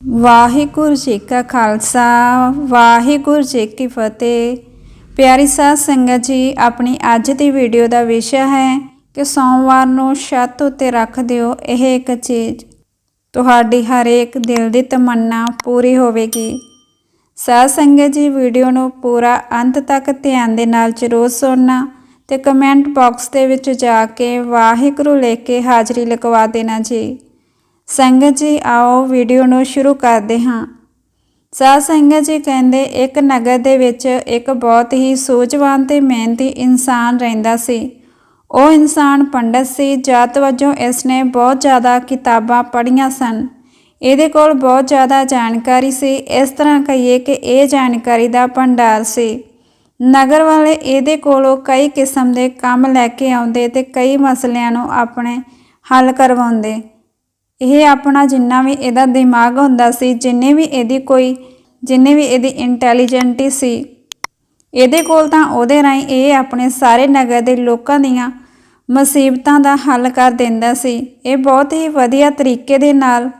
ਵਾਹਿਗੁਰੂ ਜੀ ਕਾ ਖਾਲਸਾ, ਵਾਹਿਗੁਰੂ ਜੀ ਕੀ ਫਤਿਹ। ਪਿਆਰੀ ਸਾਧ ਸੰਗਤ ਜੀ, ਆਪਣੀ ਅੱਜ ਦੀ ਵੀਡੀਓ ਦਾ ਵਿਸ਼ਾ ਹੈ ਕਿ ਸੋਮਵਾਰ ਨੂੰ ਛੱਤ ਉੱਤੇ ਰੱਖ ਦਿਓ, ਇਹ ਇੱਕ ਚੀਜ਼। ਤੁਹਾਡੀ ਹਰੇਕ ਦਿਲ ਦੀ ਤਮੰਨਾ ਪੂਰੀ ਹੋਵੇਗੀ। ਸਾਧ ਸੰਗਤ ਜੀ ਵੀਡੀਓ ਨੂੰ ਪੂਰਾ ਅੰਤ ਤੱਕ ਧਿਆਨ ਦੇ ਨਾਲ ਜ਼ਰੂਰ ਸੁਣਨਾ ਤੇ ਕਮੈਂਟ ਬਾਕਸ ਦੇ ਵਿੱਚ ਜਾ ਕੇ ਵਾਹਿਗੁਰੂ ਲੈ ਕੇ ਹਾਜ਼ਰੀ ਲਗਵਾ ਦੇਣਾ ਜੀ। ਸੰਗਤ ਜੀ, ਆਓ ਵੀਡੀਓ ਨੂੰ ਸ਼ੁਰੂ ਕਰਦੇ ਹਾਂ। ਸਾਧ ਸੰਗਤ ਜੀ ਕਹਿੰਦੇ, ਇੱਕ ਨਗਰ ਦੇ ਵਿੱਚ ਇੱਕ ਬਹੁਤ ਹੀ ਸੋਚਵਾਨ ਤੇ ਮਿਹਨਤੀ ਇਨਸਾਨ ਰਹਿੰਦਾ ਸੀ। ਉਹ ਇਨਸਾਨ ਪੰਡਤ ਸੀ, ਜਾਤ ਵਜੋਂ ਇਸਨੇ ਬਹੁਤ ਜ਼ਿਆਦਾ ਕਿਤਾਬਾਂ ਪੜ੍ਹੀਆਂ ਸਨ। ਇਹਦੇ ਕੋਲ ਬਹੁਤ ਜ਼ਿਆਦਾ ਜਾਣਕਾਰੀ ਸੀ। ਇਸ ਤਰ੍ਹਾਂ ਕਹੀਏ ਕਿ ਇਹ ਜਾਣਕਾਰੀ ਦਾ ਭੰਡਾਰ ਸੀ। ਨਗਰ ਵਾਲੇ ਇਹਦੇ ਕੋਲੋਂ ਕਈ ਕਿਸਮ ਦੇ ਕੰਮ ਲੈ ਕੇ ਆਉਂਦੇ ਤੇ ਕਈ ਮਸਲਿਆਂ ਨੂੰ ਆਪਣੇ ਹੱਲ ਕਰਵਾਉਂਦੇ। ਇਹ ਆਪਣਾ ਜਿੰਨਾ ਵੀ ਇਹਦਾ ਦਿਮਾਗ ਹੁੰਦਾ ਸੀ, ਜਿੰਨੇ ਵੀ ਇਹਦੀ ਕੋਈ, ਜਿੰਨੇ ਵੀ ਇਹਦੀ ਇੰਟੈਲੀਜੈਂਟੀ ਸੀ। ਇਹਦੇ ਕੋਲ ਤਾਂ ਉਹਦੇ ਰਾਹੀਂ ਇਹ ਆਪਣੇ ਸਾਰੇ ਨਗਰ ਦੇ ਲੋਕਾਂ ਦੀਆਂ ਮੁਸੀਬਤਾਂ ਦਾ ਹੱਲ ਕਰ ਦਿੰਦਾ ਸੀ। ਇਹ ਬਹੁਤ ਹੀ ਵਧੀਆ ਤਰੀਕੇ ਦੇ ਨਾਲ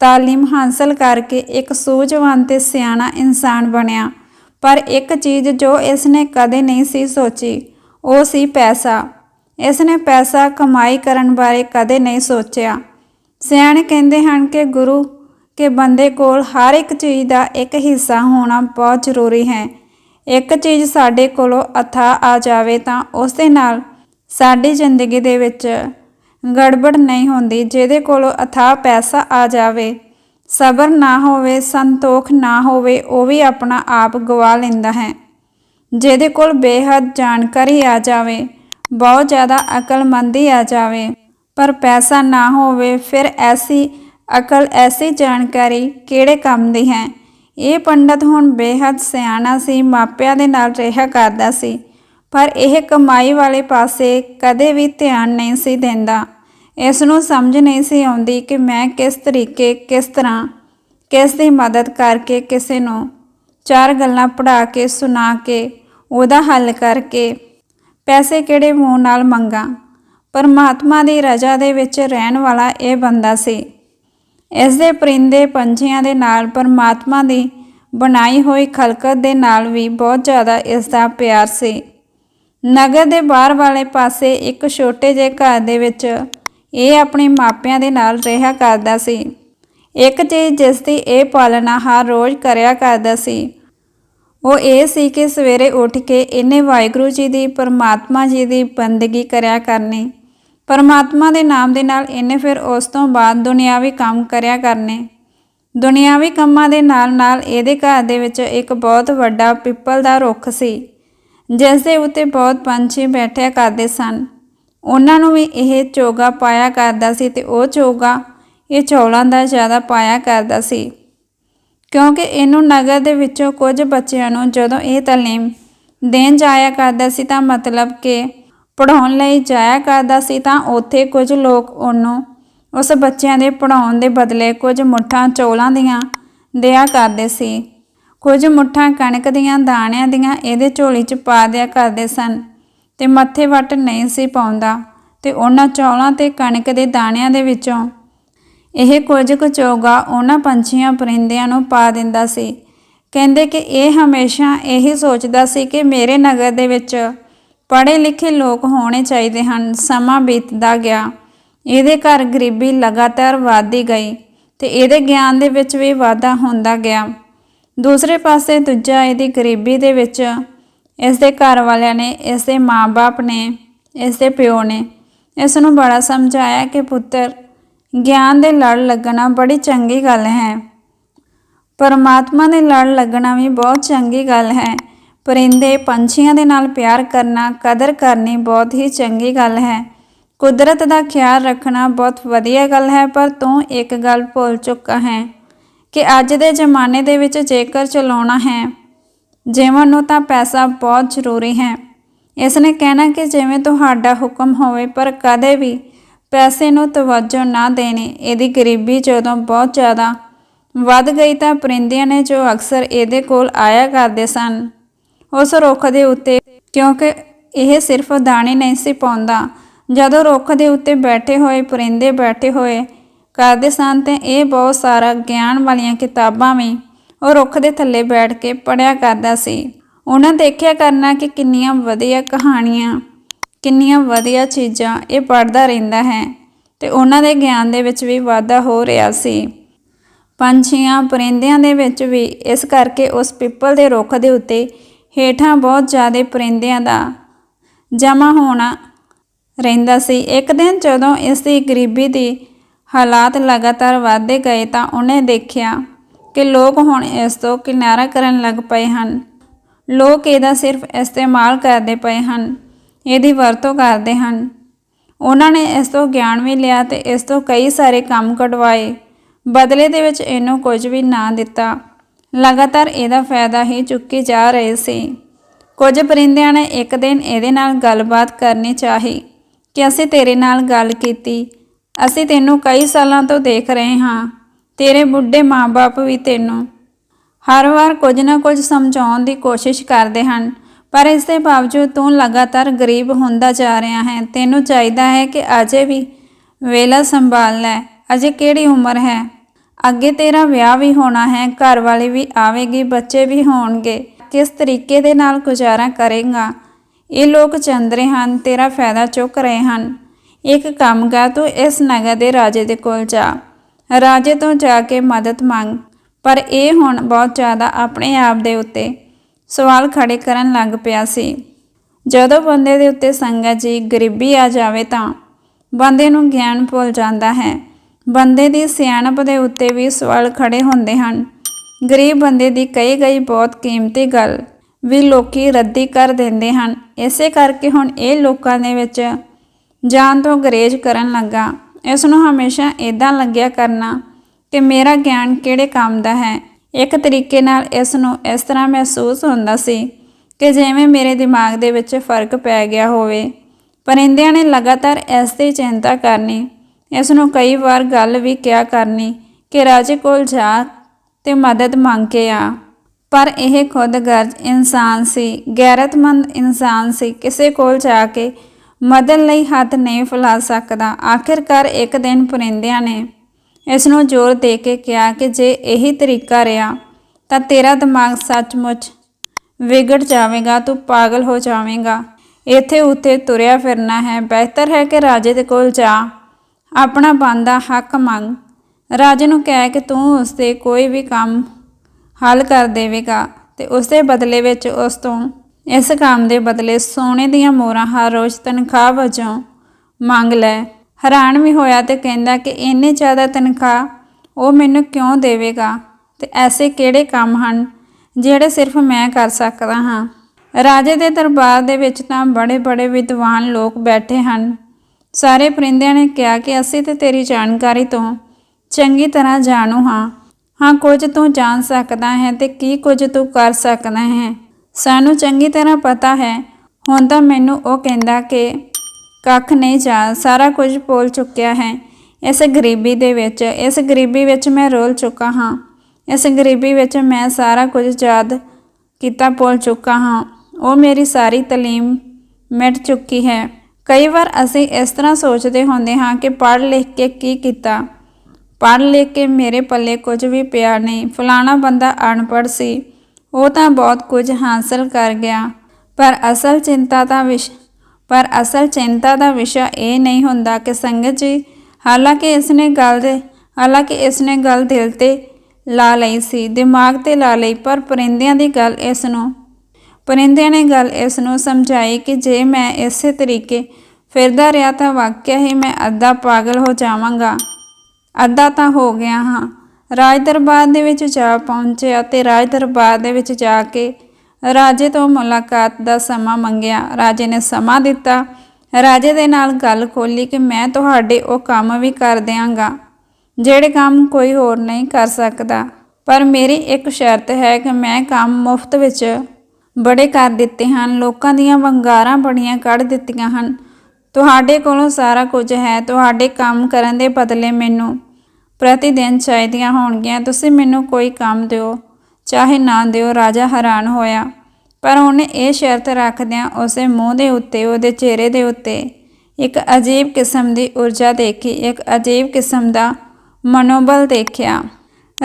ਤਾਲੀਮ ਹਾਸਲ ਕਰਕੇ ਇੱਕ ਸੂਝਵਾਨ ਤੇ ਸਿਆਣਾ ਇਨਸਾਨ ਬਣਿਆ। ਪਰ ਇੱਕ ਚੀਜ਼ ਜੋ ਇਸ ਨੇ ਕਦੇ ਨਹੀਂ ਸੀ ਸੋਚੀ, ਉਹ ਸੀ ਪੈਸਾ। ਇਸਨੇ ਪੈਸਾ ਕਮਾਈ ਕਰਨ ਬਾਰੇ ਕਦੇ ਨਹੀਂ ਸੋਚਿਆ। ਸਿਆਣੇ ਕਹਿੰਦੇ ਹਨ ਕਿ ਗੁਰੂ ਕੇ ਬੰਦੇ ਕੋਲ ਹਰ ਇੱਕ ਚੀਜ਼ ਦਾ ਇੱਕ ਹਿੱਸਾ ਹੋਣਾ ਬਹੁਤ ਜ਼ਰੂਰੀ ਹੈ। ਇੱਕ ਚੀਜ਼ ਸਾਡੇ ਕੋਲੋਂ ਅਥਾ ਆ ਜਾਵੇ ਤਾਂ ਉਸ ਦੇ ਨਾਲ ਸਾਡੀ ਜ਼ਿੰਦਗੀ ਦੇ ਵਿੱਚ ਗੜਬੜ ਨਹੀਂ ਹੁੰਦੀ, ਜਿਹਦੇ ਕੋਲੋਂ ਅਥਾ ਪੈਸਾ ਆ ਜਾਵੇ। ਸਬਰ ਨਾ ਹੋਵੇ, ਸੰਤੋਖ ਨਾ ਹੋਵੇ, ਉਹ ਵੀ ਆਪਣਾ ਆਪ ਗਵਾ ਲੈਂਦਾ ਹੈ। ਜਿਹਦੇ ਕੋਲ ਬੇਹੱਦ ਜਾਣਕਾਰੀ ਆ ਜਾਵੇ, ਬਹੁਤ ਜ਼ਿਆਦਾ ਅਕਲਮੰਦੀ ਆ ਜਾਵੇ। ਪਰ ਪੈਸਾ ਨਾ ਹੋਵੇ, ਫਿਰ ਐਸੀ ਅਕਲ, ਐਸੀ ਜਾਣਕਾਰੀ ਕਿਹੜੇ ਕੰਮ ਦੀ ਹੈ? ਇਹ ਪੰਡਤ ਹੁਣ ਬੇਹੱਦ ਸਿਆਣਾ ਸੀ, ਮਾਪਿਆਂ ਦੇ ਨਾਲ ਰਿਹਾ ਕਰਦਾ ਸੀ, ਪਰ ਇਹ ਕਮਾਈ ਵਾਲੇ ਪਾਸੇ ਕਦੇ ਵੀ ਧਿਆਨ ਨਹੀਂ ਸੀ ਦਿੰਦਾ। ਇਸ ਨੂੰ ਸਮਝ ਨਹੀਂ ਸੀ ਆਉਂਦੀ ਕਿ ਮੈਂ ਕਿਸ ਤਰੀਕੇ, ਕਿਸ ਤਰ੍ਹਾਂ, ਕਿਸ ਦੀ ਮਦਦ ਕਰਕੇ ਕਿਸੇ ਨੂੰ ਚਾਰ ਗੱਲਾਂ ਪੜ੍ਹਾ ਕੇ, ਸੁਣਾ ਕੇ, ਉਹਦਾ ਹੱਲ ਕਰਕੇ ਪੈਸੇ ਕਿਹੜੇ ਮੂੰਹ ਨਾਲ ਮੰਗਾ? ਪਰਮਾਤਮਾ ਦੀ ਰਜ਼ਾ ਦੇ ਵਿੱਚ ਰਹਿਣ ਵਾਲਾ ਇਹ ਬੰਦਾ ਸੀ। ਇਸ ਦੇ ਪਰਿੰਦੇ ਪੰਛੀਆਂ ਦੇ ਨਾਲ ਪਰਮਾਤਮਾ ਦੀ ਬਣਾਈ ਹੋਈ ਖਲਕਤ ਦੇ ਨਾਲ ਵੀ ਬਹੁਤ ਜ਼ਿਆਦਾ ਇਸ ਦਾ ਪਿਆਰ ਸੀ। ਨਗਰ ਦੇ ਬਾਹਰ ਵਾਲੇ ਪਾਸੇ ਇੱਕ ਛੋਟੇ ਜਿਹੇ ਘਰ ਦੇ ਵਿੱਚ ਇਹ ਆਪਣੇ ਮਾਪਿਆਂ ਦੇ ਨਾਲ ਰਿਹਾ ਕਰਦਾ ਸੀ। ਇੱਕ ਚੀਜ਼ ਜਿਸ ਦੀ ਇਹ ਪਾਲਣਾ ਹਰ ਰੋਜ਼ ਕਰਿਆ ਕਰਦਾ ਸੀ, ਉਹ ਇਹ ਸੀ ਕਿ ਸਵੇਰੇ ਉੱਠ ਕੇ ਇਹਨੇ ਵਾਹਿਗੁਰੂ ਜੀ ਦੀ, ਪਰਮਾਤਮਾ ਜੀ ਦੀ ਬੰਦਗੀ ਕਰਿਆ ਕਰਨੀ। ਪਰਮਾਤਮਾ ਦੇ ਨਾਮ ਦੇ ਨਾਲ ਇਹਨੇ ਫਿਰ ਉਸ ਤੋਂ ਬਾਅਦ ਦੁਨਿਆਵੀ ਕੰਮ ਕਰਿਆ ਕਰਨੇ। ਦੁਨਿਆਵੀ ਕੰਮਾਂ ਦੇ ਨਾਲ ਨਾਲ ਇਹਦੇ ਘਰ ਦੇ ਵਿੱਚ ਇੱਕ ਬਹੁਤ ਵੱਡਾ ਪਿੱਪਲ ਦਾ ਰੁੱਖ ਸੀ, ਜਿਸ ਦੇ ਉੱਤੇ ਬਹੁਤ ਪੰਛੀ ਬੈਠਿਆ ਕਰਦੇ ਸਨ। ਉਹਨਾਂ ਨੂੰ ਵੀ ਇਹ ਚੋਗਾ ਪਾਇਆ ਕਰਦਾ ਸੀ ਤੇ ਉਹ ਚੋਗਾ ਇਹ ਚੌਲਾਂ ਦਾ ਜ਼ਿਆਦਾ ਪਾਇਆ ਕਰਦਾ ਸੀ। ਕਿਉਂਕਿ ਇਹਨੂੰ ਨਗਰ ਦੇ ਵਿੱਚੋਂ ਕੁਝ ਬੱਚਿਆਂ ਨੂੰ ਜਦੋਂ ਇਹ ਤਾਲੀਮ ਦੇਣ ਜਾਇਆ ਕਰਦਾ ਸੀ ਤਾਂ ਮਤਲਬ ਕਿ ਪੜਾਉਣ ਲਈ ਜਾਇਆ ਕਰਦਾ ਸੀ ਤਾਂ ਉੱਥੇ ਕੁਝ ਲੋਕ ਉਹਨੂੰ, ਉਸ ਬੱਚਿਆਂ ਦੇ ਪੜਾਉਣ ਦੇ ਬਦਲੇ ਕੁਝ ਮੁੱਠਾਂ ਚੌਲਾਂ ਦੀਆਂ ਦਿਆ ਕਰਦੇ ਸੀ। ਕੁਝ ਮੁੱਠਾਂ ਕਣਕ ਦੀਆਂ ਦਾਣਿਆਂ ਦੀਆਂ ਇਹਦੇ ਝੋਲੀ 'ਚ ਪਾ ਦਿਆ ਕਰਦੇ ਸਨ ਤੇ ਮੱਥੇ ਵੱਟ ਨਹੀਂ ਸੀ ਪਾਉਂਦਾ ਤੇ ਉਹਨਾਂ ਚੌਲਾਂ ਤੇ ਕਣਕ ਦੇ ਦਾਣਿਆਂ ਦੇ ਵਿੱਚੋਂ ਇਹ ਕੁਝ ਕੁ ਚੋਗਾ ਉਹਨਾਂ ਪੰਛੀਆਂ ਪਰਿੰਦਿਆਂ ਨੂੰ ਪਾ ਦਿੰਦਾ ਸੀ। ਕਹਿੰਦੇ ਕਿ ਇਹ ਹਮੇਸ਼ਾ ਇਹੀ ਸੋਚਦਾ ਸੀ ਕਿ ਮੇਰੇ ਨਗਰ ਦੇ ਵਿੱਚ ਪੜ੍ਹੇ ਲਿਖੇ ਲੋਕ ਹੋਣੇ ਚਾਹੀਦੇ ਹਨ। ਸਮਾਂ ਬੀਤਦਾ ਗਿਆ। ਇਹਦੇ ਘਰ ਗਰੀਬੀ ਲਗਾਤਾਰ ਵਧਦੀ ਗਈ ਤੇ ਇਹਦੇ ਗਿਆਨ ਦੇ ਵਿੱਚ ਵੀ ਵਾਧਾ ਹੁੰਦਾ ਗਿਆ। ਦੂਸਰੇ ਪਾਸੇ ਦੂਜਾ ਇਹਦੀ ਗਰੀਬੀ ਦੇ ਵਿੱਚ ਇਸ ਦੇ ਘਰ ਵਾਲਿਆਂ ਨੇ ਇਸ ਦੇ ਮਾਪੇ ਨੇ ਇਸ ਦੇ ਪਿਓ ਨੇ ਇਸ ਨੂੰ ਬੜਾ ਸਮਝਾਇਆ ਕਿ ਪੁੱਤਰ, ਗਿਆਨ ਦੇ ਲੜ ਲੱਗਣਾ ਬੜੀ ਚੰਗੀ ਗੱਲ ਹੈ। ਪਰਮਾਤਮਾ ਦੇ ਲੜ ਲੱਗਣਾ ਵੀ ਬਹੁਤ ਚੰਗੀ ਗੱਲ ਹੈ। ਪਰਿੰਦੇ ਪੰਛੀਆਂ ਦੇ ਨਾਲ ਪਿਆਰ ਕਰਨਾ, ਕਦਰ ਕਰਨੀ ਬਹੁਤ ਹੀ ਚੰਗੀ ਗੱਲ ਹੈ। ਕੁਦਰਤ ਦਾ ਖਿਆਲ ਰੱਖਣਾ ਬਹੁਤ ਵਧੀਆ ਗੱਲ ਹੈ, ਪਰ ਤੂੰ ਇੱਕ ਗੱਲ ਭੁੱਲ ਚੁੱਕਾ ਹੈ ਕਿ ਅੱਜ ਦੇ ਜ਼ਮਾਨੇ ਦੇ ਵਿੱਚ ਜੇਕਰ ਚਲਾਉਣਾ ਹੈ, ਜੀਵਨ ਨੂੰ ਤਾਂ ਪੈਸਾ ਬਹੁਤ ਜ਼ਰੂਰੀ ਹੈ। ਇਸ ਨੇ ਕਹਿਣਾ ਕਿ ਜਿਵੇਂ ਤੁਹਾਡਾ ਹੁਕਮ ਹੋਵੇ, ਪਰ ਕਦੇ ਵੀ ਪੈਸੇ ਨੂੰ ਤਵੱਜੋ ਨਾ ਦੇਣੀ। ਇਹਦੀ ਗਰੀਬੀ ਜਦੋਂ ਬਹੁਤ ਜ਼ਿਆਦਾ ਵੱਧ ਗਈ ਤਾਂ ਪਰਿੰਦਿਆਂ ਨੇ ਜੋ ਅਕਸਰ ਇਹਦੇ ਕੋਲ ਆਇਆ ਕਰਦੇ ਸਨ ਉਸ ਰੁੱਖ ਦੇ ਉੱਤੇ, ਕਿਉਂਕਿ ਇਹ ਸਿਰਫ ਦਾਣੇ ਨਹੀਂ ਸੀ ਪਾਉਂਦਾ। ਜਦੋਂ ਰੁੱਖ ਦੇ ਉੱਤੇ ਬੈਠੇ ਹੋਏ, ਪਰਿੰਦੇ ਬੈਠੇ ਹੋਏ ਕਰਦੇ ਸਨ, ਤੇ ਇਹ ਬਹੁਤ ਸਾਰਾ ਗਿਆਨ ਵਾਲੀਆਂ ਕਿਤਾਬਾਂ ਵੀ ਉਹ ਰੁੱਖ ਦੇ ਥੱਲੇ ਬੈਠ ਕੇ ਪੜਿਆ ਕਰਦਾ ਸੀ। ਉਹਨਾਂ ਦੇਖਿਆ ਕਰਨਾ ਕਿ ਕਿੰਨੀਆਂ ਵਧੀਆ ਕਹਾਣੀਆਂ, ਕਿੰਨੀਆਂ ਵਧੀਆ ਚੀਜ਼ਾਂ ਇਹ ਪੜਦਾ ਰਹਿੰਦਾ ਹੈ ਤੇ ਉਹਨਾਂ ਦੇ ਗਿਆਨ ਦੇ ਵਿੱਚ ਵੀ ਵਾਧਾ ਹੋ ਰਿਹਾ ਸੀ। ਪੰਛੀਆਂ, ਪਰਿੰਦਿਆਂ ਦੇ ਵਿੱਚ ਵੀ ਇਸ ਕਰਕੇ ਉਸ ਪਿੱਪਲ ਦੇ ਰੁੱਖ ਦੇ ਉੱਤੇ ਹੇਠਾਂ ਬਹੁਤ ਜ਼ਿਆਦਾ ਪਰਿੰਦਿਆਂ ਦਾ ਜਮਾ ਹੋਣਾ ਰਹਿੰਦਾ ਸੀ। ਇੱਕ ਦਿਨ ਜਦੋਂ ਇਸ ਦੀ ਗਰੀਬੀ ਦੀ ਹਾਲਾਤ ਲਗਾਤਾਰ ਵਧਦੇ ਗਏ ਤਾਂ ਉਹਨੇ ਦੇਖਿਆ ਕਿ ਲੋਕ ਹੁਣ ਇਸ ਤੋਂ ਕਿਨਾਰਾ ਕਰਨ ਲੱਗ ਪਏ ਹਨ। ਲੋਕ ਇਹਦਾ ਸਿਰਫ ਇਸਤੇਮਾਲ ਕਰਦੇ ਪਏ ਹਨ, ਇਹਦੀ ਵਰਤੋਂ ਕਰਦੇ ਹਨ। ਉਹਨਾਂ ਨੇ ਇਸ ਤੋਂ ਗਿਆਨ ਵੀ ਲਿਆ ਤੇ ਇਸ ਤੋਂ ਕਈ ਸਾਰੇ ਕੰਮ ਕਢਵਾਏ। ਬਦਲੇ ਦੇ ਵਿੱਚ ਇਹਨੂੰ ਕੁਝ ਵੀ ਨਾ ਦਿੱਤਾ। ਲਗਾਤਾਰ ਇਹਦਾ ਫਾਇਦਾ ਹੀ ਚੁੱਕੇ ਜਾ ਰਹੇ ਸੀ। ਕੁਝ ਪਰਿੰਦਿਆਂ ਨੇ ਇੱਕ ਦਿਨ ਇਹਦੇ ਨਾਲ ਗੱਲਬਾਤ ਕਰਨੀ ਚਾਹੀ ਕਿ ਅਸੀਂ ਤੇਰੇ ਨਾਲ ਗੱਲ ਕੀਤੀ। ਅਸੀਂ ਤੈਨੂੰ ਕਈ ਸਾਲਾਂ ਤੋਂ ਦੇਖ ਰਹੇ ਹਾਂ। ਤੇਰੇ ਬੁੱਢੇ ਮਾਪੇ ਵੀ ਤੈਨੂੰ। ਹਰ ਵਾਰ ਕੁਝ ਨਾ ਕੁਝ ਸਮਝਾਉਣ ਦੀ ਕੋਸ਼ਿਸ਼ ਕਰਦੇ ਹਨ, ਪਰ ਇਸ ਦੇ ਬਾਵਜੂਦ ਤੂੰ ਲਗਾਤਾਰ ਗਰੀਬ ਹੁੰਦਾ ਜਾ ਰਿਹਾ ਹੈ। ਤੈਨੂੰ ਚਾਹੀਦਾ ਹੈ ਕਿ ਅਜੇ ਵੀ ਵੇਲਾ ਸੰਭਾਲ ਲੈ। ਅਜੇ ਕਿਹੜੀ ਉਮਰ ਹੈ? ਅੱਗੇ ਤੇਰਾ ਵਿਆਹ ਵੀ ਹੋਣਾ ਹੈ, ਘਰ ਵਾਲੇ ਵੀ ਆਵੇਗੀ, ਬੱਚੇ ਵੀ ਹੋਣਗੇ। ਕਿਸ ਤਰੀਕੇ ਦੇ ਨਾਲ ਗੁਜ਼ਾਰਾ ਕਰੇਗਾ? ਇਹ ਲੋਕ ਚੰਦਰੇ ਹਨ, ਤੇਰਾ ਫਾਇਦਾ ਚੁੱਕ ਰਹੇ ਹਨ। ਇੱਕ ਕੰਮ ਕਰ, ਤੂੰ ਇਸ ਨਗਰ ਦੇ ਰਾਜੇ ਦੇ ਕੋਲ ਜਾ। ਰਾਜੇ ਤੋਂ ਜਾ ਕੇ ਮਦਦ ਮੰਗ। ਪਰ ਇਹ ਹੁਣ ਬਹੁਤ ਜ਼ਿਆਦਾ ਆਪਣੇ ਆਪ ਦੇ ਉੱਤੇ ਸਵਾਲ ਖੜੇ ਕਰਨ ਲੱਗ ਪਿਆ ਸੀ। ਜਦੋਂ ਬੰਦੇ ਦੇ ਉੱਤੇ ਸੰਗਤ ਜੀ ਗਰੀਬੀ ਆ ਜਾਵੇ ਤਾਂ ਬੰਦੇ ਨੂੰ ਗਿਆਨ ਭੁੱਲ ਜਾਂਦਾ ਹੈ। ਬੰਦੇ ਦੀ ਸਿਆਣਪ ਦੇ ਉੱਤੇ ਵੀ ਸਵਾਲ ਖੜੇ ਹੁੰਦੇ ਹਨ। ਗਰੀਬ ਬੰਦੇ ਦੀ ਕਹੀ ਗਈ ਬਹੁਤ ਕੀਮਤੀ ਗੱਲ ਵੀ ਲੋਕੀ ਰੱਦੀ ਕਰ ਦਿੰਦੇ ਹਨ। ਇਸੇ ਕਰਕੇ ਹੁਣ ਇਹ ਲੋਕਾਂ ਦੇ ਵਿੱਚ ਜਾਣ ਤੋਂ ਗਰੇਜ ਕਰਨ ਲੱਗਾ। ਇਸ ਨੂੰ ਹਮੇਸ਼ਾ ਇਦਾਂ ਲੱਗਿਆ ਕਰਨਾ ਕਿ ਮੇਰਾ ਗਿਆਨ ਕਿਹੜੇ ਕੰਮ ਦਾ ਹੈ। ਇੱਕ ਤਰੀਕੇ ਨਾਲ ਇਸ ਨੂੰ ਇਸ ਤਰ੍ਹਾਂ ਮਹਿਸੂਸ ਹੁੰਦਾ ਸੀ ਕਿ ਜਿਵੇਂ ਮੇਰੇ ਦਿਮਾਗ ਦੇ ਵਿੱਚ ਫ਼ਰਕ ਪੈ ਗਿਆ ਹੋਵੇ। ਪਰਿੰਦਿਆਂ ਨੇ ਲਗਾਤਾਰ ਇਸ ਦੀ ਚਿੰਤਾ ਕਰਨੀ ਇਸ ਨੂੰ ਕਈ ਵਾਰ ਗੱਲ ਵੀ ਕਿਹਾ ਕਰਨੀ ਕਿ ਰਾਜੇ ਕੋਲ ਜਾ ਤੇ ਮਦਦ ਮੰਗ ਕੇ ਆ। ਪਰ ਇਹ ਖੁਦ ਗਰਜ ਇਨਸਾਨ ਸੀ, ਗੈਰਤਮੰਦ ਇਨਸਾਨ ਸੀ, ਕਿਸੇ ਕੋਲ ਜਾ ਕੇ ਮਦਦ ਲਈ ਹੱਥ ਨਹੀਂ ਫੈਲਾ ਸਕਦਾ। ਆਖਿਰਕਾਰ ਇੱਕ ਦਿਨ ਪਰਿੰਦਿਆਂ ਨੇ ਇਸ ਨੂੰ ਜ਼ੋਰ ਦੇ ਕੇ ਕਿਹਾ ਕਿ ਜੇ ਇਹੀ ਤਰੀਕਾ ਰਿਹਾ, ਤਾਂ ਤੇਰਾ ਦਿਮਾਗ ਸੱਚਮੁੱਚ ਵਿਗੜ ਜਾਵੇਗਾ, ਤੂੰ ਪਾਗਲ ਹੋ ਜਾਵੇਂਗਾ। ਇੱਥੇ ਉੱਥੇ ਤੁਰਿਆ ਫਿਰਨਾ ਹੈ। ਬਿਹਤਰ ਹੈ ਕਿ ਰਾਜੇ ਦੇ ਕੋਲ ਜਾ। ਆਪਣਾ ਬੰਦਾ ਹੱਕ ਮੰਗ। ਰਾਜੇ ਨੂੰ ਕਹਿ ਕਿ ਤੂੰ ਉਸ ਤੇ ਕੋਈ ਵੀ ਕੰਮ ਹੱਲ ਕਰ ਦੇਵੇਗਾ ਤੇ ਉਸ ਦੇ ਬਦਲੇ ਵਿੱਚ ਉਸ ਤੋਂ ਇਸ ਕੰਮ ਦੇ ਬਦਲੇ ਸੋਨੇ ਦੀਆਂ ਮੋਹਰਾਂ ਹਰ ਰੋਜ਼ ਤਨਖਾਹ ਵਜੋਂ ਮੰਗ ਲੈ। ਹੈਰਾਨ ਵੀ ਹੋਇਆ ਤੇ ਕਹਿੰਦਾ ਕਿ ਇੰਨੀ ਜ਼ਿਆਦਾ ਤਨਖਾਹ ਉਹ ਮੈਨੂੰ ਕਿਉਂ ਦੇਵੇਗਾ ਤੇ ਐਸੇ ਕਿਹੜੇ ਕੰਮ ਹਨ ਜਿਹੜੇ ਸਿਰਫ ਮੈਂ ਕਰ ਸਕਦਾ ਹਾਂ? ਰਾਜੇ ਦੇ ਦਰਬਾਰ ਦੇ ਵਿੱਚ ਤਾਂ ਬੜੇ ਬੜੇ ਵਿਦਵਾਨ ਲੋਕ ਬੈਠੇ ਹਨ। ਸਾਰੇ ਪਰਿੰਦਿਆਂ ਨੇ ਕਿਹਾ ਕਿ ਅਸੀਂ ਤੇ ਤੇਰੀ ਜਾਣਕਾਰੀ ਤੋਂ ਚੰਗੀ ਤਰ੍ਹਾਂ ਜਾਣੂ ਹਾਂ। ਹਾਂ, ਕੁਝ ਤੂੰ ਜਾਣ ਸਕਦਾ ਹੈ ਤੇ ਕੀ ਕੁਝ ਤੂੰ ਕਰ ਸਕਦਾ ਹੈ। ਸਾਨੂੰ ਚੰਗੀ ਤਰ੍ਹਾਂ ਪਤਾ ਹੈ। ਹੁਣ ਤਾਂ ਮੈਨੂੰ ਉਹ ਕਹਿੰਦਾ ਕਿ ਕੱਖ ਨਹੀਂ ਜਾ, ਸਾਰਾ ਕੁਝ ਭੁੱਲ ਚੁੱਕਿਆ ਹੈ। ਇਸ ਗਰੀਬੀ ਦੇ ਵਿੱਚ, ਇਸ ਗਰੀਬੀ ਵਿੱਚ ਮੈਂ ਰੋਲ ਚੁੱਕਾ ਹਾਂ। ਇਸ ਗਰੀਬੀ ਵਿੱਚ ਮੈਂ ਸਾਰਾ ਕੁਝ ਯਾਦ ਕੀਤਾ ਭੁੱਲ ਚੁੱਕਾ ਹਾਂ। ਉਹ ਮੇਰੀ ਸਾਰੀ ਤਾਲੀਮ ਮਿਟ ਚੁੱਕੀ ਹੈ। ਕਈ ਵਾਰ ਅਸੀਂ ਇਸ ਤਰ੍ਹਾਂ ਸੋਚਦੇ ਹੁੰਦੇ ਹਾਂ ਕਿ ਪੜ੍ਹ ਲਿਖ ਕੇ ਕੀ ਕੀਤਾ? ਪੜ੍ਹ ਲਿਖ ਕੇ ਮੇਰੇ ਪੱਲੇ ਕੁਝ ਵੀ ਪਿਆ ਨਹੀਂ। ਫਲਾਣਾ ਬੰਦਾ ਅਨਪੜ੍ਹ ਸੀ। ਉਹ ਤਾਂ ਬਹੁਤ ਕੁਝ ਹਾਸਲ ਕਰ ਗਿਆ। ਪਰ ਅਸਲ ਚਿੰਤਾ ਦਾ ਵਿਸ਼, ਪਰ ਅਸਲ ਚਿੰਤਾ ਦਾ ਵਿਸ਼ਾ ਇਹ ਨਹੀਂ ਹੁੰਦਾ ਕਿ ਸੰਗਤ ਜੀ, ਹਾਲਾਂਕਿ ਇਸ ਨੇ ਗੱਲ ਦੇ, ਹਾਲਾਂਕਿ ਇਸ ਨੇ ਗੱਲ ਦਿਲ ਤੇ ਲਾ ਲਈ ਸੀ, ਦਿਮਾਗ ਤੇ ਲਾ ਲਈ, ਪਰ ਪਰਿੰਦਿਆਂ ਦੀ ਗੱਲ ਇਸ ਨੂੰ ਪਰਿੰਦੇ ਨੇ ਗੱਲ ਇਸ ਨੂੰ ਸਮਝਾਈ ਕਿ ਜੇ ਮੈਂ ਇਸੇ ਤਰੀਕੇ ਫਿਰਦਾ ਰਿਹਾ ਤਾਂ ਵਾਕਿਆ ਹੀ ਮੈਂ ਅੱਧਾ ਪਾਗਲ ਹੋ ਜਾਵਾਂਗਾ। ਅੱਧਾ ਤਾਂ ਹੋ ਗਿਆ ਹਾਂ। ਰਾਜ ਦਰਬਾਰ ਦੇ ਵਿੱਚ ਜਾ ਪਹੁੰਚਿਆ ਤੇ ਰਾਜ ਦਰਬਾਰ ਦੇ ਵਿੱਚ ਜਾ ਕੇ ਰਾਜੇ ਤੋਂ ਮੁਲਾਕਾਤ ਦਾ ਸਮਾਂ ਮੰਗਿਆ। ਰਾਜੇ ਨੇ ਸਮਾਂ ਦਿੱਤਾ। ਰਾਜੇ ਦੇ ਨਾਲ ਗੱਲ ਖੋਲੀ ਕਿ ਮੈਂ ਤੁਹਾਡੇ ਉਹ ਕੰਮ ਵੀ ਕਰ ਦਿਆਂਗਾ, ਜਿਹੜੇ ਕੰਮ ਕੋਈ ਹੋਰ ਨਹੀਂ ਕਰ ਸਕਦਾ। ਪਰ ਮੇਰੀ ਇੱਕ ਸ਼ਰਤ ਹੈ ਕਿ ਮੈਂ ਕੰਮ ਮੁਫਤ ਵਿੱਚ ਬੜੇ ਕਰ ਦਿੱਤੇ ਹਨ। ਲੋਕਾਂ ਦੀਆਂ ਵੰਗਾਰਾਂ ਬੜੀਆਂ ਕੱਢ ਦਿੱਤੀਆਂ ਹਨ। ਤੁਹਾਡੇ ਕੋਲੋਂ ਸਾਰਾ ਕੁਝ ਹੈ। ਤੁਹਾਡੇ ਕੰਮ ਕਰਨ ਦੇ ਬਦਲੇ ਮੈਨੂੰ ਪ੍ਰਤੀ ਦਿਨ ਚਾਹੀਦੀਆਂ ਹੋਣਗੀਆਂ। ਤੁਸੀਂ ਮੈਨੂੰ ਕੋਈ ਕੰਮ ਦਿਓ, ਚਾਹੇ ਨਾ ਦਿਓ, ਰਾਜਾ ਹੈਰਾਨ ਹੋਇਆ। ਪਰ ਉਹਨੇ ਇਹ ਸ਼ਰਤ ਰੱਖਦਿਆਂ ਉਸੇ ਮੂੰਹ ਦੇ ਉੱਤੇ, ਉਹਦੇ ਚਿਹਰੇ ਦੇ ਉੱਤੇ ਇੱਕ ਅਜੀਬ ਕਿਸਮ ਦੀ ਊਰਜਾ ਦੇਖੀ। ਇੱਕ ਅਜੀਬ ਕਿਸਮ ਦਾ ਮਨੋਬਲ ਦੇਖਿਆ।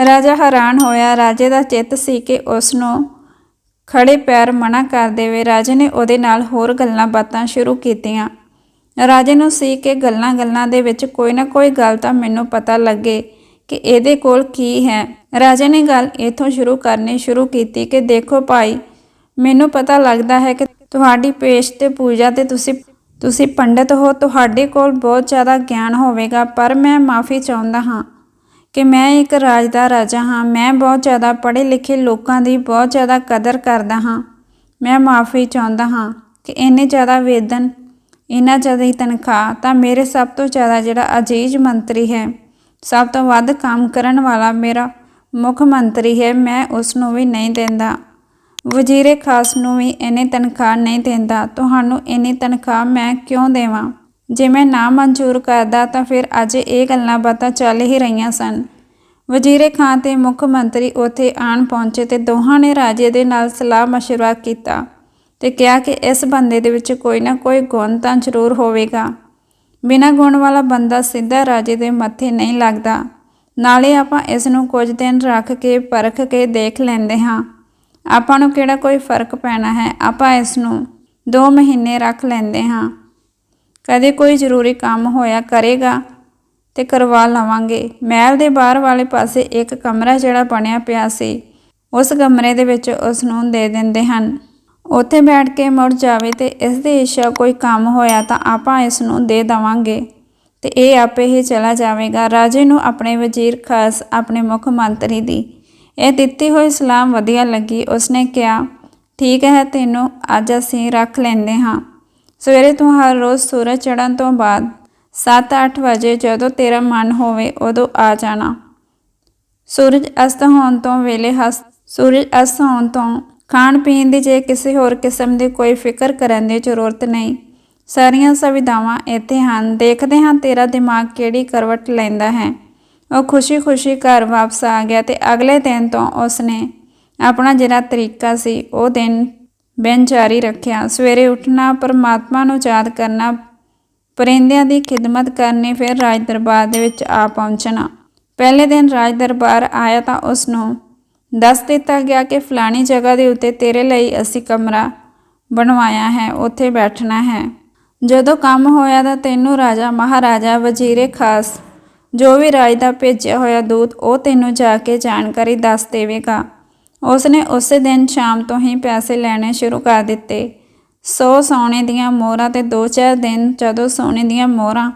ਰਾਜਾ ਹੈਰਾਨ ਹੋਇਆ। ਰਾਜੇ ਦਾ ਚਿੱਤ ਸੀ ਕਿ ਉਸ ਨੂੰ ਖੜੇ ਪੈਰ ਮਨਾ ਕਰ ਦੇਵੇ, ਰਾਜੇ ਨੇ ਉਹਦੇ ਨਾਲ ਹੋਰ ਗੱਲਾਂ ਬਾਤਾਂ ਸ਼ੁਰੂ ਕੀਤੀਆਂ। ਰਾਜੇ ਨੂੰ ਸੀ ਕਿ ਗੱਲਾਂ-ਗੱਲਾਂ ਦੇ ਵਿੱਚ ਕੋਈ ਨਾ ਕੋਈ ਗੱਲ ਤਾਂ ਮੈਨੂੰ ਪਤਾ ਲੱਗੇ ਕਿ ਇਹਦੇ ਕੋਲ ਕੀ ਹੈ। ਰਾਜੇ ਨੇ ਗੱਲ ਇਥੋਂ ਸ਼ੁਰੂ ਕਰਨੀ ਸ਼ੁਰੂ ਕੀਤੀ ਕਿ ਦੇਖੋ ਭਾਈ, ਮੈਨੂੰ ਪਤਾ ਲੱਗਦਾ ਹੈ ਕਿ ਤੁਹਾਡੀ ਪੇਸ਼ ਤੇ ਪੂਜਾ ਤੇ ਤੁਸੀਂ ਤੁਸੀਂ ਪੰਡਿਤ ਹੋ, ਤੁਹਾਡੇ ਕੋਲ ਬਹੁਤ ਜ਼ਿਆਦਾ ਗਿਆਨ ਹੋਵੇਗਾ, ਪਰ ਮੈਂ ਮਾਫੀ ਚਾਹੁੰਦਾ ਹਾਂ। ਕਿ ਮੈਂ ਇੱਕ ਰਾਜ ਦਾ ਰਾਜਾ ਹਾਂ। ਮੈਂ ਬਹੁਤ ਜ਼ਿਆਦਾ ਪੜ੍ਹੇ ਲਿਖੇ ਲੋਕਾਂ ਦੀ ਬਹੁਤ ਜ਼ਿਆਦਾ ਕਦਰ ਕਰਦਾ ਹਾਂ। ਮੈਂ ਮਾਫੀ ਚਾਹੁੰਦਾ ਹਾਂ ਕਿ ਇੰਨੇ ਜ਼ਿਆਦਾ ਵੇਦਨ, ਇੰਨਾ ਜ਼ਿਆਦਾ ਹੀ ਤਨਖਾਹ ਤਾਂ ਮੇਰੇ ਸਭ ਤੋਂ ਜ਼ਿਆਦਾ ਜਿਹੜਾ ਅਜੀਜ਼ ਮੰਤਰੀ ਹੈ, ਸਭ ਤੋਂ ਵੱਧ ਕੰਮ ਕਰਨ ਵਾਲਾ ਮੇਰਾ ਮੁੱਖ ਮੰਤਰੀ ਹੈ। ਮੈਂ ਉਸ ਨੂੰ ਵੀ ਨਹੀਂ ਦਿੰਦਾ। ਵਜ਼ੀਰੇ ਖਾਸ ਨੂੰ ਵੀ ਇੰਨੀ ਤਨਖਾਹ ਨਹੀਂ ਦਿੰਦਾ। ਤੁਹਾਨੂੰ ਇੰਨੀ ਤਨਖਾਹ ਮੈਂ ਕਿਉਂ ਦੇਵਾਂ? ਜੇ ਮੈਂ ਨਾ ਮਨਜ਼ੂਰ ਕਰਦਾ ਤਾਂ ਫਿਰ ਅੱਜ ਇਹ ਗੱਲਾਂ ਬਾਤਾਂ ਚੱਲ ਹੀ ਰਹੀਆਂ ਸਨ ਵਜ਼ੀਰੇ ਖਾਨ ਤੇ ਮੁੱਖ ਮੰਤਰੀ ਉੱਥੇ ਆਣ ਪਹੁੰਚੇ ਤੇ ਦੋਹਾਂ ਨੇ ਰਾਜੇ ਦੇ ਨਾਲ ਸਲਾਹ مشورہ ਕੀਤਾ ਤੇ ਕਿਹਾ ਕਿ ਇਸ ਬੰਦੇ ਦੇ ਵਿੱਚ ਕੋਈ ਨਾ ਕੋਈ ਗੁਣ ਤਾਂ ਜ਼ਰੂਰ ਹੋਵੇਗਾ ਬਿਨਾਂ ਗੁਣ ਵਾਲਾ ਬੰਦਾ ਸਿੱਧਾ ਰਾਜੇ ਦੇ ਮੱਥੇ ਨਹੀਂ ਲੱਗਦਾ ਨਾਲੇ ਆਪਾਂ ਇਸ ਨੂੰ ਕੁਝ ਦਿਨ ਰੱਖ ਕੇ ਪਰਖ ਕੇ ਦੇਖ ਲੈਂਦੇ ਹਾਂ ਆਪਾਂ ਨੂੰ ਕਿਹੜਾ ਕੋਈ ਫਰਕ ਪੈਣਾ ਹੈ ਆਪਾਂ ਇਸ ਨੂੰ 2 ਮਹੀਨੇ ਰੱਖ ਲੈਂਦੇ ਹਾਂ ਕਦੇ ਕੋਈ ਜ਼ਰੂਰੀ ਕੰਮ ਹੋਇਆ ਕਰੇਗਾ ਤੇ ਕਰਵਾ ਲਵਾਂਗੇ। ਮਹਿਲ ਦੇ ਬਾਹਰ ਵਾਲੇ ਪਾਸੇ ਇੱਕ ਕਮਰਾ ਜਿਹੜਾ ਬਣਿਆ ਪਿਆ ਸੀ, ਉਸ ਕਮਰੇ ਦੇ ਵਿੱਚ ਉਸ ਨੂੰ ਦੇ ਦਿੰਦੇ ਹਨ। ਉੱਥੇ ਬੈਠ ਕੇ ਮੁੜ ਜਾਵੇ ਤੇ ਇਸ ਦੇ ਇੱਛਾ ਕੋਈ ਕੰਮ ਹੋਇਆ ਤਾਂ ਆਪਾਂ ਇਸ ਨੂੰ ਦੇ ਦਵਾਂਗੇ ਤੇ ਇਹ ਆਪੇ ਹੀ ਚਲਾ ਜਾਵੇਗਾ। ਰਾਜੇ ਨੂੰ ਆਪਣੇ ਵਜ਼ੀਰ ਖਾਸ, ਆਪਣੇ ਮੁੱਖ ਮੰਤਰੀ ਦੀ ਇਹ ਦਿੱਤੀ ਹੋਈ ਸਲਾਮ ਵਧੀਆ ਲੱਗੀ। ਉਸਨੇ ਕਿਹਾ, ਠੀਕ ਹੈ, ਤੈਨੂੰ ਅੱਜ ਅਸੀਂ ਰੱਖ ਲੈਂਦੇ ਹਾਂ। ਸਵੇਰੇ ਤੂੰ ਹਰ ਰੋਜ਼ ਸੂਰਜ ਚੜ੍ਹਨ ਤੋਂ ਬਾਅਦ 7-8 ਵਜੇ ਜਦੋਂ ਤੇਰਾ ਮਨ ਹੋਵੇ ਉਦੋਂ ਆ ਜਾਣਾ। ਸੂਰਜ ਅਸਤ ਹੋਣ ਤੋਂ ਵੇਲੇ ਹਸ, ਸੂਰਜ ਅਸਤ ਹੋਣ ਤੋਂ ਖਾਣ ਪੀਣ ਦੀ ਜੇ ਕਿਸੇ ਹੋਰ ਕਿਸਮ ਦੀ ਕੋਈ ਫਿਕਰ ਕਰਨ ਦੀ ਜ਼ਰੂਰਤ ਨਹੀਂ। ਸਾਰੀਆਂ ਸੁਵਿਧਾਵਾਂ ਇੱਥੇ ਹਨ। ਦੇਖਦੇ ਹਾਂ ਤੇਰਾ ਦਿਮਾਗ ਕਿਹੜੀ ਕਰਵਟ ਲੈਂਦਾ ਹੈ। ਉਹ ਖੁਸ਼ੀ-ਖੁਸ਼ੀ ਘਰ ਵਾਪਸ ਆ ਗਿਆ ਤੇ ਅਗਲੇ ਦਿਨ ਤੋਂ ਉਸਨੇ ਆਪਣਾ ਜਿਹੜਾ ਤਰੀਕਾ ਸੀ, ਉਹ ਦਿਨ ਬਿਨ ਜਾਰੀ ਰੱਖਿਆ। ਸਵੇਰੇ ਉੱਠਣਾ, ਪਰਮਾਤਮਾ ਨੂੰ ਯਾਦ ਕਰਨਾ, ਪਰਿੰਦਿਆਂ ਦੀ ਖਿਦਮਤ ਕਰਨੀ, ਫਿਰ ਰਾਜ ਦਰਬਾਰ ਦੇ ਵਿੱਚ ਆ ਪਹੁੰਚਣਾ। ਪਹਿਲੇ ਦਿਨ ਰਾਜ ਦਰਬਾਰ ਆਇਆ ਤਾਂ ਉਸ ਨੂੰ ਦੱਸ ਦਿੱਤਾ ਗਿਆ ਕਿ ਫਲਾਣੀ ਜਗ੍ਹਾ ਦੇ ਉੱਤੇ ਤੇਰੇ ਲਈ ਅਸੀਂ ਕਮਰਾ ਬਣਵਾਇਆ ਹੈ, ਉੱਥੇ ਬੈਠਣਾ ਹੈ। ਜਦੋਂ ਕੰਮ ਹੋਇਆ ਤਾਂ ਤੈਨੂੰ ਰਾਜਾ, ਮਹਾਰਾਜਾ, ਵਜ਼ੀਰੇ ਖਾਸ, ਜੋ ਵੀ ਰਾਜ ਦਾ ਭੇਜਿਆ ਹੋਇਆ ਦੂਤ, ਉਹ ਤੈਨੂੰ ਜਾ ਕੇ ਜਾਣਕਾਰੀ ਦੱਸ ਦੇਵੇਗਾ। ਉਸਨੇ ਉਸੇ ਦਿਨ ਸ਼ਾਮ ਤੋਂ ਹੀ ਪੈਸੇ ਲੈਣੇ ਸ਼ੁਰੂ ਕਰ ਦਿੱਤੇ। 100 ਸੋਨੇ ਦੀਆਂ ਮੋਹਰਾਂ ਤੇ 2-4 ਦਿਨ ਜਦੋਂ ਸੋਨੇ ਦੀਆਂ ਮੋਹਰਾਂ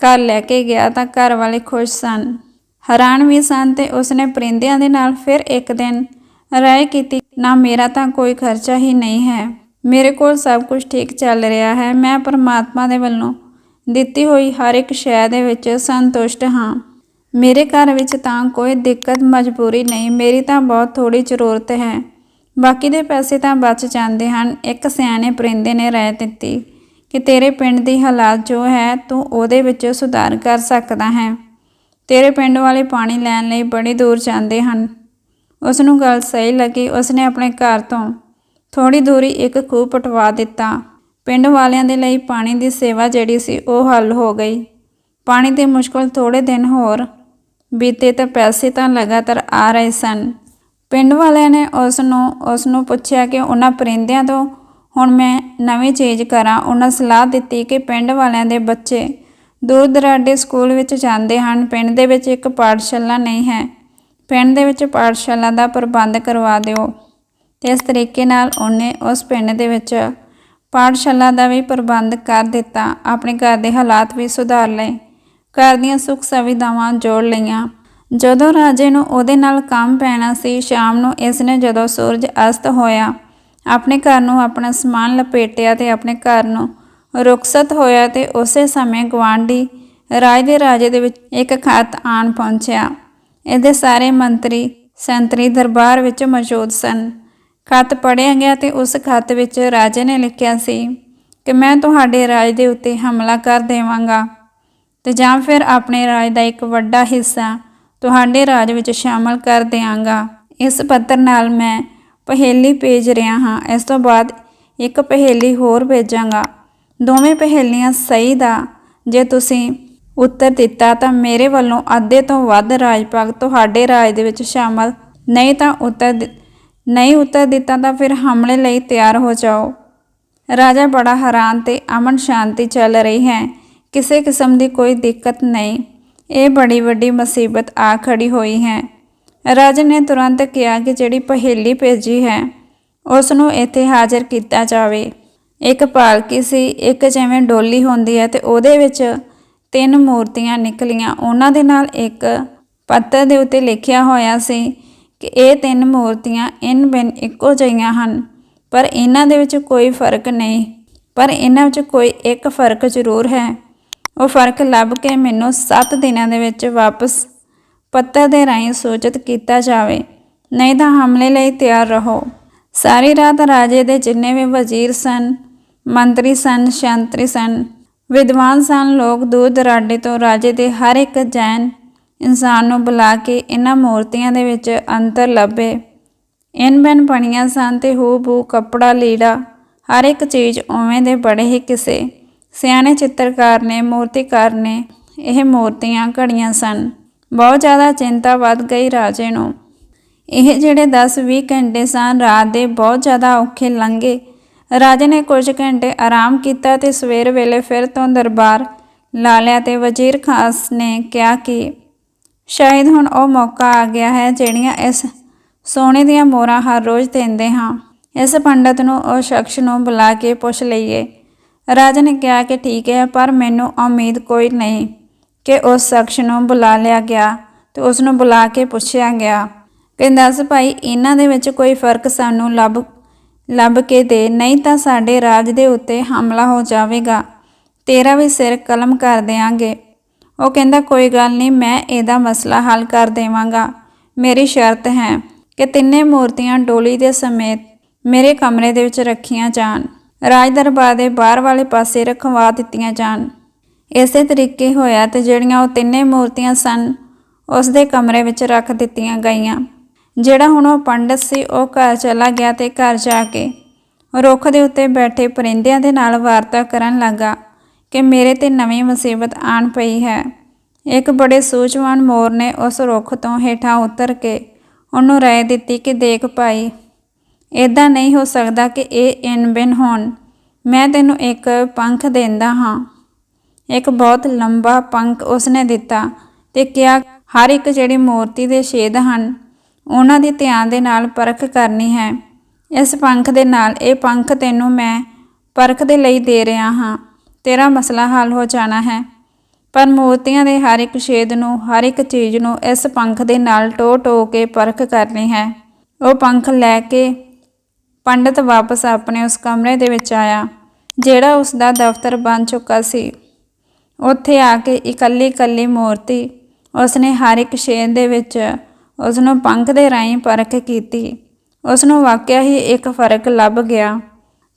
ਘਰ ਲੈ ਕੇ ਗਿਆ ਤਾਂ ਘਰ ਵਾਲੇ ਖੁਸ਼ ਸਨ। ਹੈਰਾਨ ਵੀ ਸਨ ਤੇ ਉਸਨੇ ਪਰਿੰਦਿਆਂ ਦੇ ਨਾਲ ਫਿਰ ਇੱਕ ਦਿਨ ਰਾਏ ਕੀਤੀ, ਨਾ ਮੇਰਾ ਤਾਂ ਕੋਈ ਖਰਚਾ ਹੀ ਨਹੀਂ ਹੈ। ਮੇਰੇ ਕੋਲ ਸਭ ਕੁਝ ਠੀਕ ਚੱਲ ਰਿਹਾ ਹੈ। ਮੈਂ ਪਰਮਾਤਮਾ ਦੇ ਵੱਲੋਂ ਦਿੱਤੀ ਹੋਈ ਹਰ ਇੱਕ ਸ਼ੈ ਦੇ ਵਿੱਚ ਸੰਤੁਸ਼ਟ ਹਾਂ। ਮੇਰੇ ਘਰ ਵਿੱਚ ਤਾਂ ਕੋਈ ਦਿੱਕਤ, ਮਜਬੂਰੀ ਨਹੀਂ। ਮੇਰੀ ਤਾਂ ਬਹੁਤ ਥੋੜੀ ਜ਼ਰੂਰਤ ਹੈ। ਬਾਕੀ ਦੇ ਪੈਸੇ ਤਾਂ ਬਚ ਜਾਂਦੇ ਹਨ। ਇੱਕ ਸਿਆਣੇ ਪਰਿੰਦੇ ਨੇ ਰਾਏ ਦਿੱਤੀ ਕਿ ਤੇਰੇ ਪਿੰਡ ਦੀ ਹਾਲਾਤ ਜੋ ਹੈ, ਤੂੰ ਉਹਦੇ ਵਿੱਚ ਸੁਧਾਰ ਕਰ ਸਕਦਾ ਹੈ। ਤੇਰੇ ਪਿੰਡ ਵਾਲੇ ਪਾਣੀ ਲੈਣ ਲਈ ਬੜੀ ਦੂਰ ਜਾਂਦੇ ਹਨ। ਉਸ ਨੂੰ ਗੱਲ ਸਹੀ ਲੱਗੀ। ਉਸਨੇ ਆਪਣੇ ਘਰ ਤੋਂ ਥੋੜੀ ਦੂਰੀ ਇੱਕ ਖੂਹ ਪਟਵਾ ਦਿੱਤਾ। ਪਿੰਡ ਵਾਲਿਆਂ ਦੇ ਲਈ ਪਾਣੀ ਦੀ ਸੇਵਾ ਜਿਹੜੀ ਸੀ, ਉਹ ਹੱਲ ਹੋ ਗਈ। ਪਾਣੀ ਦੀ ਮੁਸ਼ਕਲ ਥੋੜੇ ਦਿਨ ਹੋਰ ਬੀਤੇ ਤਾਂ ਪੈਸੇ ਤਾਂ ਲਗਾਤਾਰ ਆ ਰਹੇ ਸਨ। ਪਿੰਡ ਵਾਲਿਆਂ ਨੇ ਉਸ ਨੂੰ ਉਸ ਨੂੰ ਪੁੱਛਿਆ ਕਿ ਉਹਨਾਂ ਪਰਿੰਦਿਆਂ ਤੋਂ, ਹੁਣ ਮੈਂ ਨਵੀਂ ਚੀਜ਼ ਕਰਾਂ। ਉਹਨਾਂ ਸਲਾਹ ਦਿੱਤੀ ਕਿ ਪਿੰਡ ਵਾਲਿਆਂ ਦੇ ਬੱਚੇ ਦੂਰ ਦਰਾਡੇ ਸਕੂਲ ਵਿੱਚ ਜਾਂਦੇ ਹਨ। ਪਿੰਡ ਦੇ ਵਿੱਚ ਇੱਕ ਪਾਠਸ਼ਾਲਾ ਨਹੀਂ ਹੈ। ਪਿੰਡ ਦੇ ਵਿੱਚ ਪਾਠਸ਼ਾਲਾ ਦਾ ਪ੍ਰਬੰਧ ਕਰਵਾ ਦਿਓ। ਤੇ ਇਸ ਤਰੀਕੇ ਨਾਲ ਉਹਨੇ ਉਸ ਪਿੰਡ ਦੇ ਵਿੱਚ ਪਾਠਸ਼ਾਲਾ ਦਾ ਵੀ ਪ੍ਰਬੰਧ ਕਰ ਦਿੱਤਾ। ਆਪਣੇ ਘਰ ਦੇ ਹਾਲਾਤ ਵੀ ਸੁਧਾਰ ਲਏ। ਘਰ ਦੀਆਂ ਸੁੱਖ ਸੁਵਿਧਾਵਾਂ ਜੋੜ ਲਈਆਂ। ਜਦੋਂ ਰਾਜੇ ਨੂੰ ਉਹਦੇ ਨਾਲ ਕੰਮ ਪੈਣਾ ਸੀ, ਸ਼ਾਮ ਨੂੰ ਇਸ ਨੇ ਜਦੋਂ ਸੂਰਜ ਅਸਤ ਹੋਇਆ, ਆਪਣੇ ਘਰ ਨੂੰ ਆਪਣਾ ਸਮਾਨ ਲਪੇਟਿਆ ਤੇ ਆਪਣੇ ਘਰ ਨੂੰ ਰੁਖਸਤ ਹੋਇਆ ਤੇ ਉਸੇ ਸਮੇਂ ਗਵਾਂਢੀ ਰਾਜ ਦੇ ਰਾਜੇ ਦੇ ਵਿੱਚ ਇੱਕ ਖਤ ਆਣ ਪਹੁੰਚਿਆ। ਇਹਦੇ ਸਾਰੇ ਮੰਤਰੀ, ਸੰਤਰੀ ਦਰਬਾਰ ਵਿੱਚ ਮੌਜੂਦ ਸਨ। ਖਤ ਪੜ੍ਹਿਆ ਗਿਆ ਤੇ ਉਸ ਖਤ ਵਿੱਚ ਰਾਜੇ ਨੇ ਲਿਖਿਆ ਸੀ ਕਿ ਮੈਂ ਤੁਹਾਡੇ ਰਾਜ ਦੇ ਉੱਤੇ ਹਮਲਾ ਕਰ ਦੇਵਾਂਗਾ। ਤੇ ਜਾਂ ਫਿਰ ਆਪਣੇ ਰਾਜ ਦਾ ਇੱਕ ਵੱਡਾ ਹਿੱਸਾ ਤੁਹਾਡੇ ਰਾਜ ਵਿੱਚ ਸ਼ਾਮਲ ਕਰ ਦਿਆਂਗਾ। ਇਸ ਪੱਤਰ ਨਾਲ ਮੈਂ ਪਹੇਲੀ ਭੇਜ ਰਿਹਾ ਹਾਂ। ਇਸ ਤੋਂ ਬਾਅਦ ਇੱਕ ਪਹੇਲੀ ਹੋਰ ਭੇਜਾਂਗਾ। ਦੋਵੇਂ ਪਹੇਲੀਆਂ ਸਹੀ ਦਾ। ਜੇ ਤੁਸੀਂ ਉੱਤਰ ਦਿੱਤਾ ਤਾਂ ਮੇਰੇ ਵੱਲੋਂ ਅੱਧੇ ਤੋਂ ਵੱਧ ਰਾਜ ਭਾਗ ਤੁਹਾਡੇ ਰਾਜ ਦੇ ਵਿੱਚ ਸ਼ਾਮਲ ਨਹੀਂ ਤਾਂ ਉੱਤਰ ਨਹੀਂ ਉੱਤਰ ਦਿੱਤਾ ਤਾਂ ਫਿਰ ਹਮਲੇ ਲਈ ਤਿਆਰ ਹੋ ਜਾਓ। ਰਾਜਾ ਬੜਾ ਹੈਰਾਨ ਤੇ ਅਮਨ ਸ਼ਾਂਤੀ ਚੱਲ ਰਹੀ ਹੈ। ਕਿਸੇ ਕਿਸਮ ਦੀ ਕੋਈ ਦਿੱਕਤ ਨਹੀਂ। ਇਹ ਬੜੀ ਵੱਡੀ ਮੁਸੀਬਤ ਆ ਖੜੀ ਹੋਈ ਹੈ। ਰਾਜੇ ਨੇ ਤੁਰੰਤ ਕਿਹਾ ਕਿ ਜਿਹੜੀ ਪਹੇਲੀ ਭੇਜੀ ਹੈ ਉਸ ਨੂੰ ਇੱਥੇ ਹਾਜ਼ਰ ਕੀਤਾ ਜਾਵੇ। ਇੱਕ ਪਾਲਕੀ ਸੀ, ਇੱਕ ਜਿਵੇਂ ਡੋਲੀ ਹੁੰਦੀ ਹੈ ਤੇ ਉਹਦੇ ਵਿੱਚ ਤਿੰਨ ਮੂਰਤੀਆਂ ਨਿਕਲੀਆਂ। ਉਹਨਾਂ ਦੇ ਨਾਲ ਇੱਕ ਪੱਤਰ ਦੇ ਉੱਤੇ ਲਿਖਿਆ ਹੋਇਆ ਸੀ ਕਿ ਇਹ ਤਿੰਨ ਮੂਰਤੀਆਂ ਇਨ ਬਿਨ ਇੱਕੋ ਜਿਹੀਆਂ ਹਨ, ਪਰ ਇਹਨਾਂ ਦੇ ਵਿੱਚ ਕੋਈ ਫ਼ਰਕ ਨਹੀਂ। ਪਰ ਇਹਨਾਂ ਵਿੱਚ ਕੋਈ ਇੱਕ ਫ਼ਰਕ ਜ਼ਰੂਰ ਹੈ। ਉਹ ਫ਼ਰਕ ਲੱਭ ਕੇ ਮੈਨੂੰ 7 ਦਿਨਾਂ ਦੇ ਵਿੱਚ ਵਾਪਸ ਪੱਤਰ ਦੇ ਰਾਹੀਂ ਸੂਚਿਤ ਕੀਤਾ ਜਾਵੇ। ਨਹੀਂ ਤਾਂ ਹਮਲੇ ਲਈ ਤਿਆਰ ਰਹੋ। ਸਾਰੀ ਰਾਤ ਰਾਜੇ ਦੇ ਜਿੰਨੇ ਵੀ ਵਜ਼ੀਰ ਸਨ, ਮੰਤਰੀ ਸਨ, ਸ਼ੰਤਰੀ ਸਨ, ਵਿਦਵਾਨ ਸਨ, ਲੋਕ ਦੂਰ ਦਰਾਡੇ ਤੋਂ ਰਾਜੇ ਦੇ ਹਰ ਇੱਕ ਜੈਨ ਇਨਸਾਨ ਨੂੰ ਬੁਲਾ ਕੇ ਇਹਨਾਂ ਮੂਰਤੀਆਂ ਦੇ ਵਿੱਚ ਅੰਤਰ ਲੱਭੇ। ਇਨ ਬਨ ਬਣੀਆਂ ਸਨ ਤੇ ਹੂ ਬੂ ਕੱਪੜਾ, ਲੀੜਾ, ਹਰ ਇੱਕ ਚੀਜ਼ ਉਵੇਂ ਦੇ ਬੜੇ ਹੀ ਕਿਸੇ। ਸਿਆਣੇ ਚਿੱਤਰਕਾਰ ਨੇ, ਮੂਰਤੀਕਾਰ ਨੇ ਇਹ ਮੂਰਤੀਆਂ ਘੜੀਆਂ ਸਨ। ਬਹੁਤ ਜ਼ਿਆਦਾ ਚਿੰਤਾ ਵੱਧ ਗਈ ਰਾਜੇ ਨੂੰ। ਇਹ ਜਿਹੜੇ 10-20 ਘੰਟੇ ਸਨ ਰਾਤ ਦੇ ਬਹੁਤ ਜ਼ਿਆਦਾ ਔਖੇ ਲੰਘੇ। ਰਾਜੇ ਨੇ ਕੁਝ ਘੰਟੇ ਆਰਾਮ ਕੀਤਾ ਤੇ ਸਵੇਰ ਵੇਲੇ ਫਿਰ ਤੋਂ ਦਰਬਾਰ ਲਾ ਲਿਆ ਤੇ ਵਜ਼ੀਰ ਖਾਸ ਨੇ ਕਿਹਾ ਕਿ ਸ਼ਾਇਦ ਹੁਣ ਉਹ ਮੌਕਾ ਆ ਗਿਆ ਹੈ ਜਿਹੜੀਆਂ ਇਸ ਸੋਨੇ ਦੀਆਂ ਮੋਹਰਾਂ ਹਰ ਰੋਜ਼ ਦਿੰਦੇ ਹਾਂ। ਇਸ ਪੰਡਤ ਨੂੰ ਉਹ ਸ਼ਖਸ ਨੂੰ ਬੁਲਾ ਕੇ ਪੁੱਛ ਲਈਏ। ਰਾਜਾ ਨੇ ਕਿਹਾ ਕਿ ਠੀਕ ਹੈ, ਪਰ ਮੈਨੂੰ ਉਮੀਦ ਕੋਈ ਨਹੀਂ ਕਿ ਉਸ ਸ਼ਖਸ ਨੂੰ ਬੁਲਾ ਲਿਆ ਗਿਆ ਤੇ ਉਸ ਨੂੰ ਬੁਲਾ ਕੇ ਪੁੱਛਿਆ ਗਿਆ। ਕਹਿੰਦਾ, ਦੱਸ ਭਾਈ, ਇਹਨਾਂ ਦੇ ਵਿੱਚ ਕੋਈ ਫ਼ਰਕ ਸਾਨੂੰ ਲੱਭ ਲੱਭ ਕੇ ਦੇ, ਨਹੀਂ ਤਾਂ ਸਾਡੇ ਰਾਜ ਦੇ ਉੱਤੇ ਹਮਲਾ ਹੋ ਜਾਵੇਗਾ। ਤੇਰਾ ਵੀ ਸਿਰ ਕਲਮ ਕਰ ਦੇਵਾਂਗੇ ਉਹ ਕਹਿੰਦਾ, ਕੋਈ ਗੱਲ ਨਹੀਂ, ਮੈਂ ਇਹਦਾ ਮਸਲਾ ਹੱਲ ਕਰ ਦੇਵਾਂਗਾ। ਮੇਰੀ ਸ਼ਰਤ ਹੈ ਕਿ ਤਿੰਨੇ ਮੂਰਤੀਆਂ ਡੋਲੀ ਦੇ ਸਮੇਤ ਮੇਰੇ ਕਮਰੇ ਦੇ ਵਿੱਚ ਰੱਖੀਆਂ ਜਾਣ। ਰਾਜ ਦਰਬਾਰ ਦੇ ਬਾਹਰ ਵਾਲੇ ਪਾਸੇ ਰਖਵਾ ਦਿੱਤੀਆਂ ਜਾਣ। ਇਸੇ ਤਰੀਕੇ ਹੋਇਆ ਤੇ ਜਿਹੜੀਆਂ ਉਹ ਤਿੰਨੇ ਮੂਰਤੀਆਂ ਸਨ, ਉਸ ਦੇ ਕਮਰੇ ਵਿੱਚ ਰੱਖ ਦਿੱਤੀਆਂ ਗਈਆਂ। ਜਿਹੜਾ ਹੁਣ ਉਹ ਪੰਡਤ ਸੀ, ਉਹ ਘਰ ਚਲਾ ਗਿਆ ਤੇ ਘਰ ਜਾ ਕੇ ਰੁੱਖ ਦੇ ਉੱਤੇ ਬੈਠੇ ਪਰਿੰਦਿਆਂ ਦੇ ਨਾਲ ਵਾਰਤਾ ਕਰਨ ਲੱਗਾ ਕਿ ਮੇਰੇ ਤੇ ਨਵੀਂ ਮੁਸੀਬਤ ਆਣ ਪਈ ਹੈ। ਇੱਕ ਬੜੇ ਸੂਝਵਾਨ ਮੋਰ ਨੇ ਉਸ ਰੁੱਖ ਤੋਂ ਹੇਠਾਂ ਉਤਰ ਕੇ ਉਹਨੂੰ ਰਾਏ ਦਿੱਤੀ ਕਿ ਦੇਖ ਭਾਈ ਇਦਾਂ ਨਹੀਂ ਹੋ ਸਕਦਾ ਕਿ ਇਹ ਇਨ ਬਿਨ ਹੋਣ। ਮੈਂ ਤੈਨੂੰ ਇੱਕ ਪੰਖ ਦਿੰਦਾ ਹਾਂ। ਇੱਕ ਬਹੁਤ ਲੰਬਾ ਪੰਖ ਉਸਨੇ ਦਿੱਤਾ ਤੇ ਕਿਹਾ, ਹਰ ਇੱਕ ਜਿਹੜੀ ਮੂਰਤੀ ਦੇ ਛੇਦ ਹਨ, ਉਹਨਾਂ ਦੀ ਧਿਆਨ ਦੇ ਨਾਲ ਪਰਖ ਕਰਨੀ ਹੈ। ਇਸ ਪੰਖ ਦੇ ਨਾਲ ਇਹ ਪੰਖ ਤੈਨੂੰ ਮੈਂ ਪਰਖ ਦੇ ਲਈ ਦੇ ਰਿਹਾ ਹਾਂ। ਤੇਰਾ ਮਸਲਾ ਹੱਲ ਹੋ ਜਾਣਾ ਹੈ। ਪਰ ਮੂਰਤੀਆਂ ਦੇ ਹਰ ਇੱਕ ਛੇਦ ਨੂੰ, ਹਰ ਇੱਕ ਚੀਜ਼ ਨੂੰ ਇਸ ਪੰਖ ਦੇ ਨਾਲ ਟੋ ਟੋ ਕੇ ਪਰਖ ਕਰਨੀ ਹੈ। ਉਹ ਪੰਖ ਲੈ ਕੇ ਪੰਡਤ ਵਾਪਸ ਆਪਣੇ ਉਸ ਕਮਰੇ ਦੇ ਵਿੱਚ ਆਇਆ, ਜਿਹੜਾ ਉਸ ਦਾ ਦਫ਼ਤਰ ਬਣ ਚੁੱਕਾ ਸੀ। ਉੱਥੇ ਆ ਕੇ ਇਕੱਲੀ ਇਕੱਲੀ ਮੂਰਤੀ ਉਸਨੇ ਹਰ ਇੱਕ ਸ਼ੇਰ ਦੇ ਵਿੱਚ ਉਸ ਨੂੰ ਪੰਖ ਦੇ ਰਾਹੀਂ ਪਰਖ ਕੀਤੀ। ਉਸ ਨੂੰ ਵਾਕਿਆ ਹੀ ਇੱਕ ਫ਼ਰਕ ਲੱਭ ਗਿਆ।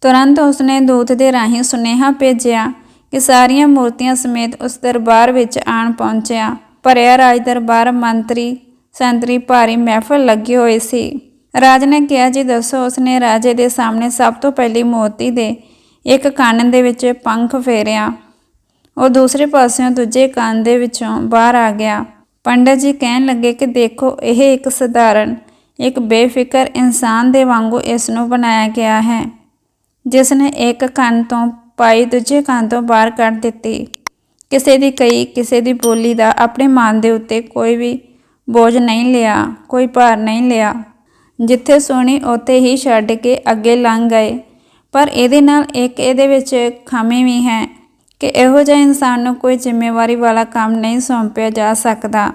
ਤੁਰੰਤ ਉਸਨੇ ਦੂਤ ਦੇ ਰਾਹੀਂ ਸੁਨੇਹਾ ਭੇਜਿਆ ਕਿ ਸਾਰੀਆਂ ਮੂਰਤੀਆਂ ਸਮੇਤ ਉਸ ਦਰਬਾਰ ਵਿੱਚ ਆਣ ਪਹੁੰਚਿਆ। ਭਰਿਆ ਰਾਜ ਦਰਬਾਰ ਮੰਤਰੀ ਸੰਤਰੀ ਭਾਰੀ ਮਹਿਫਲ ਲੱਗੀ ਹੋਈ ਸੀ। ਰਾਜ ਨੇ ਕਿਹਾ, ਜੀ ਦੱਸੋ, ਉਸਨੇ ਰਾਜੇ ਦੇ ਸਾਹਮਣੇ ਸਭ ਤੋਂ ਪਹਿਲੀ ਮੋਤੀ ਦੇ ਇੱਕ ਕੰਨ ਦੇ ਵਿੱਚ ਪੰਖ ਫੇਰਿਆ। ਉਹ ਦੂਸਰੇ ਪਾਸਿਓਂ ਦੂਜੇ ਕੰਨ ਦੇ ਵਿੱਚੋਂ ਬਾਹਰ ਆ ਗਿਆ। ਪੰਡਤ ਜੀ ਕਹਿਣ ਲੱਗੇ ਕਿ ਦੇਖੋ, ਇਹ ਇੱਕ ਸਧਾਰਨ, ਇੱਕ ਬੇਫਿਕਰ ਇਨਸਾਨ ਦੇ ਵਾਂਗੂ ਇਸ ਨੂੰ ਬਣਾਇਆ ਗਿਆ ਹੈ ਜਿਸ ਨੇ ਇੱਕ ਕੰਨ ਤੋਂ ਪਾਈ ਦੂਜੇ ਕੰਨ ਤੋਂ ਬਾਹਰ ਕੱਢ ਦਿੱਤੀ। ਕਿਸੇ ਦੀ ਕਈ ਕਿਸੇ ਦੀ ਬੋਲੀ ਦਾ ਆਪਣੇ ਮਨ ਦੇ ਉੱਤੇ ਕੋਈ ਵੀ ਬੋਝ ਨਹੀਂ ਲਿਆ, ਕੋਈ ਭਾਰ ਨਹੀਂ ਲਿਆ। ਜਿੱਥੇ ਸੁਣੀ ਉੱਥੇ ਹੀ ਛੱਡ ਕੇ ਅੱਗੇ ਲੰਘ ਗਏ। ਪਰ ਇਹਦੇ ਨਾਲ ਇੱਕ ਇਹਦੇ ਵਿੱਚ ਖਾਮੀ ਵੀ ਹੈ ਕਿ ਇਹੋ ਜਿਹੇ ਇਨਸਾਨ ਨੂੰ ਕੋਈ ਜ਼ਿੰਮੇਵਾਰੀ ਵਾਲਾ ਕੰਮ ਨਹੀਂ ਸੌਂਪਿਆ ਜਾ ਸਕਦਾ।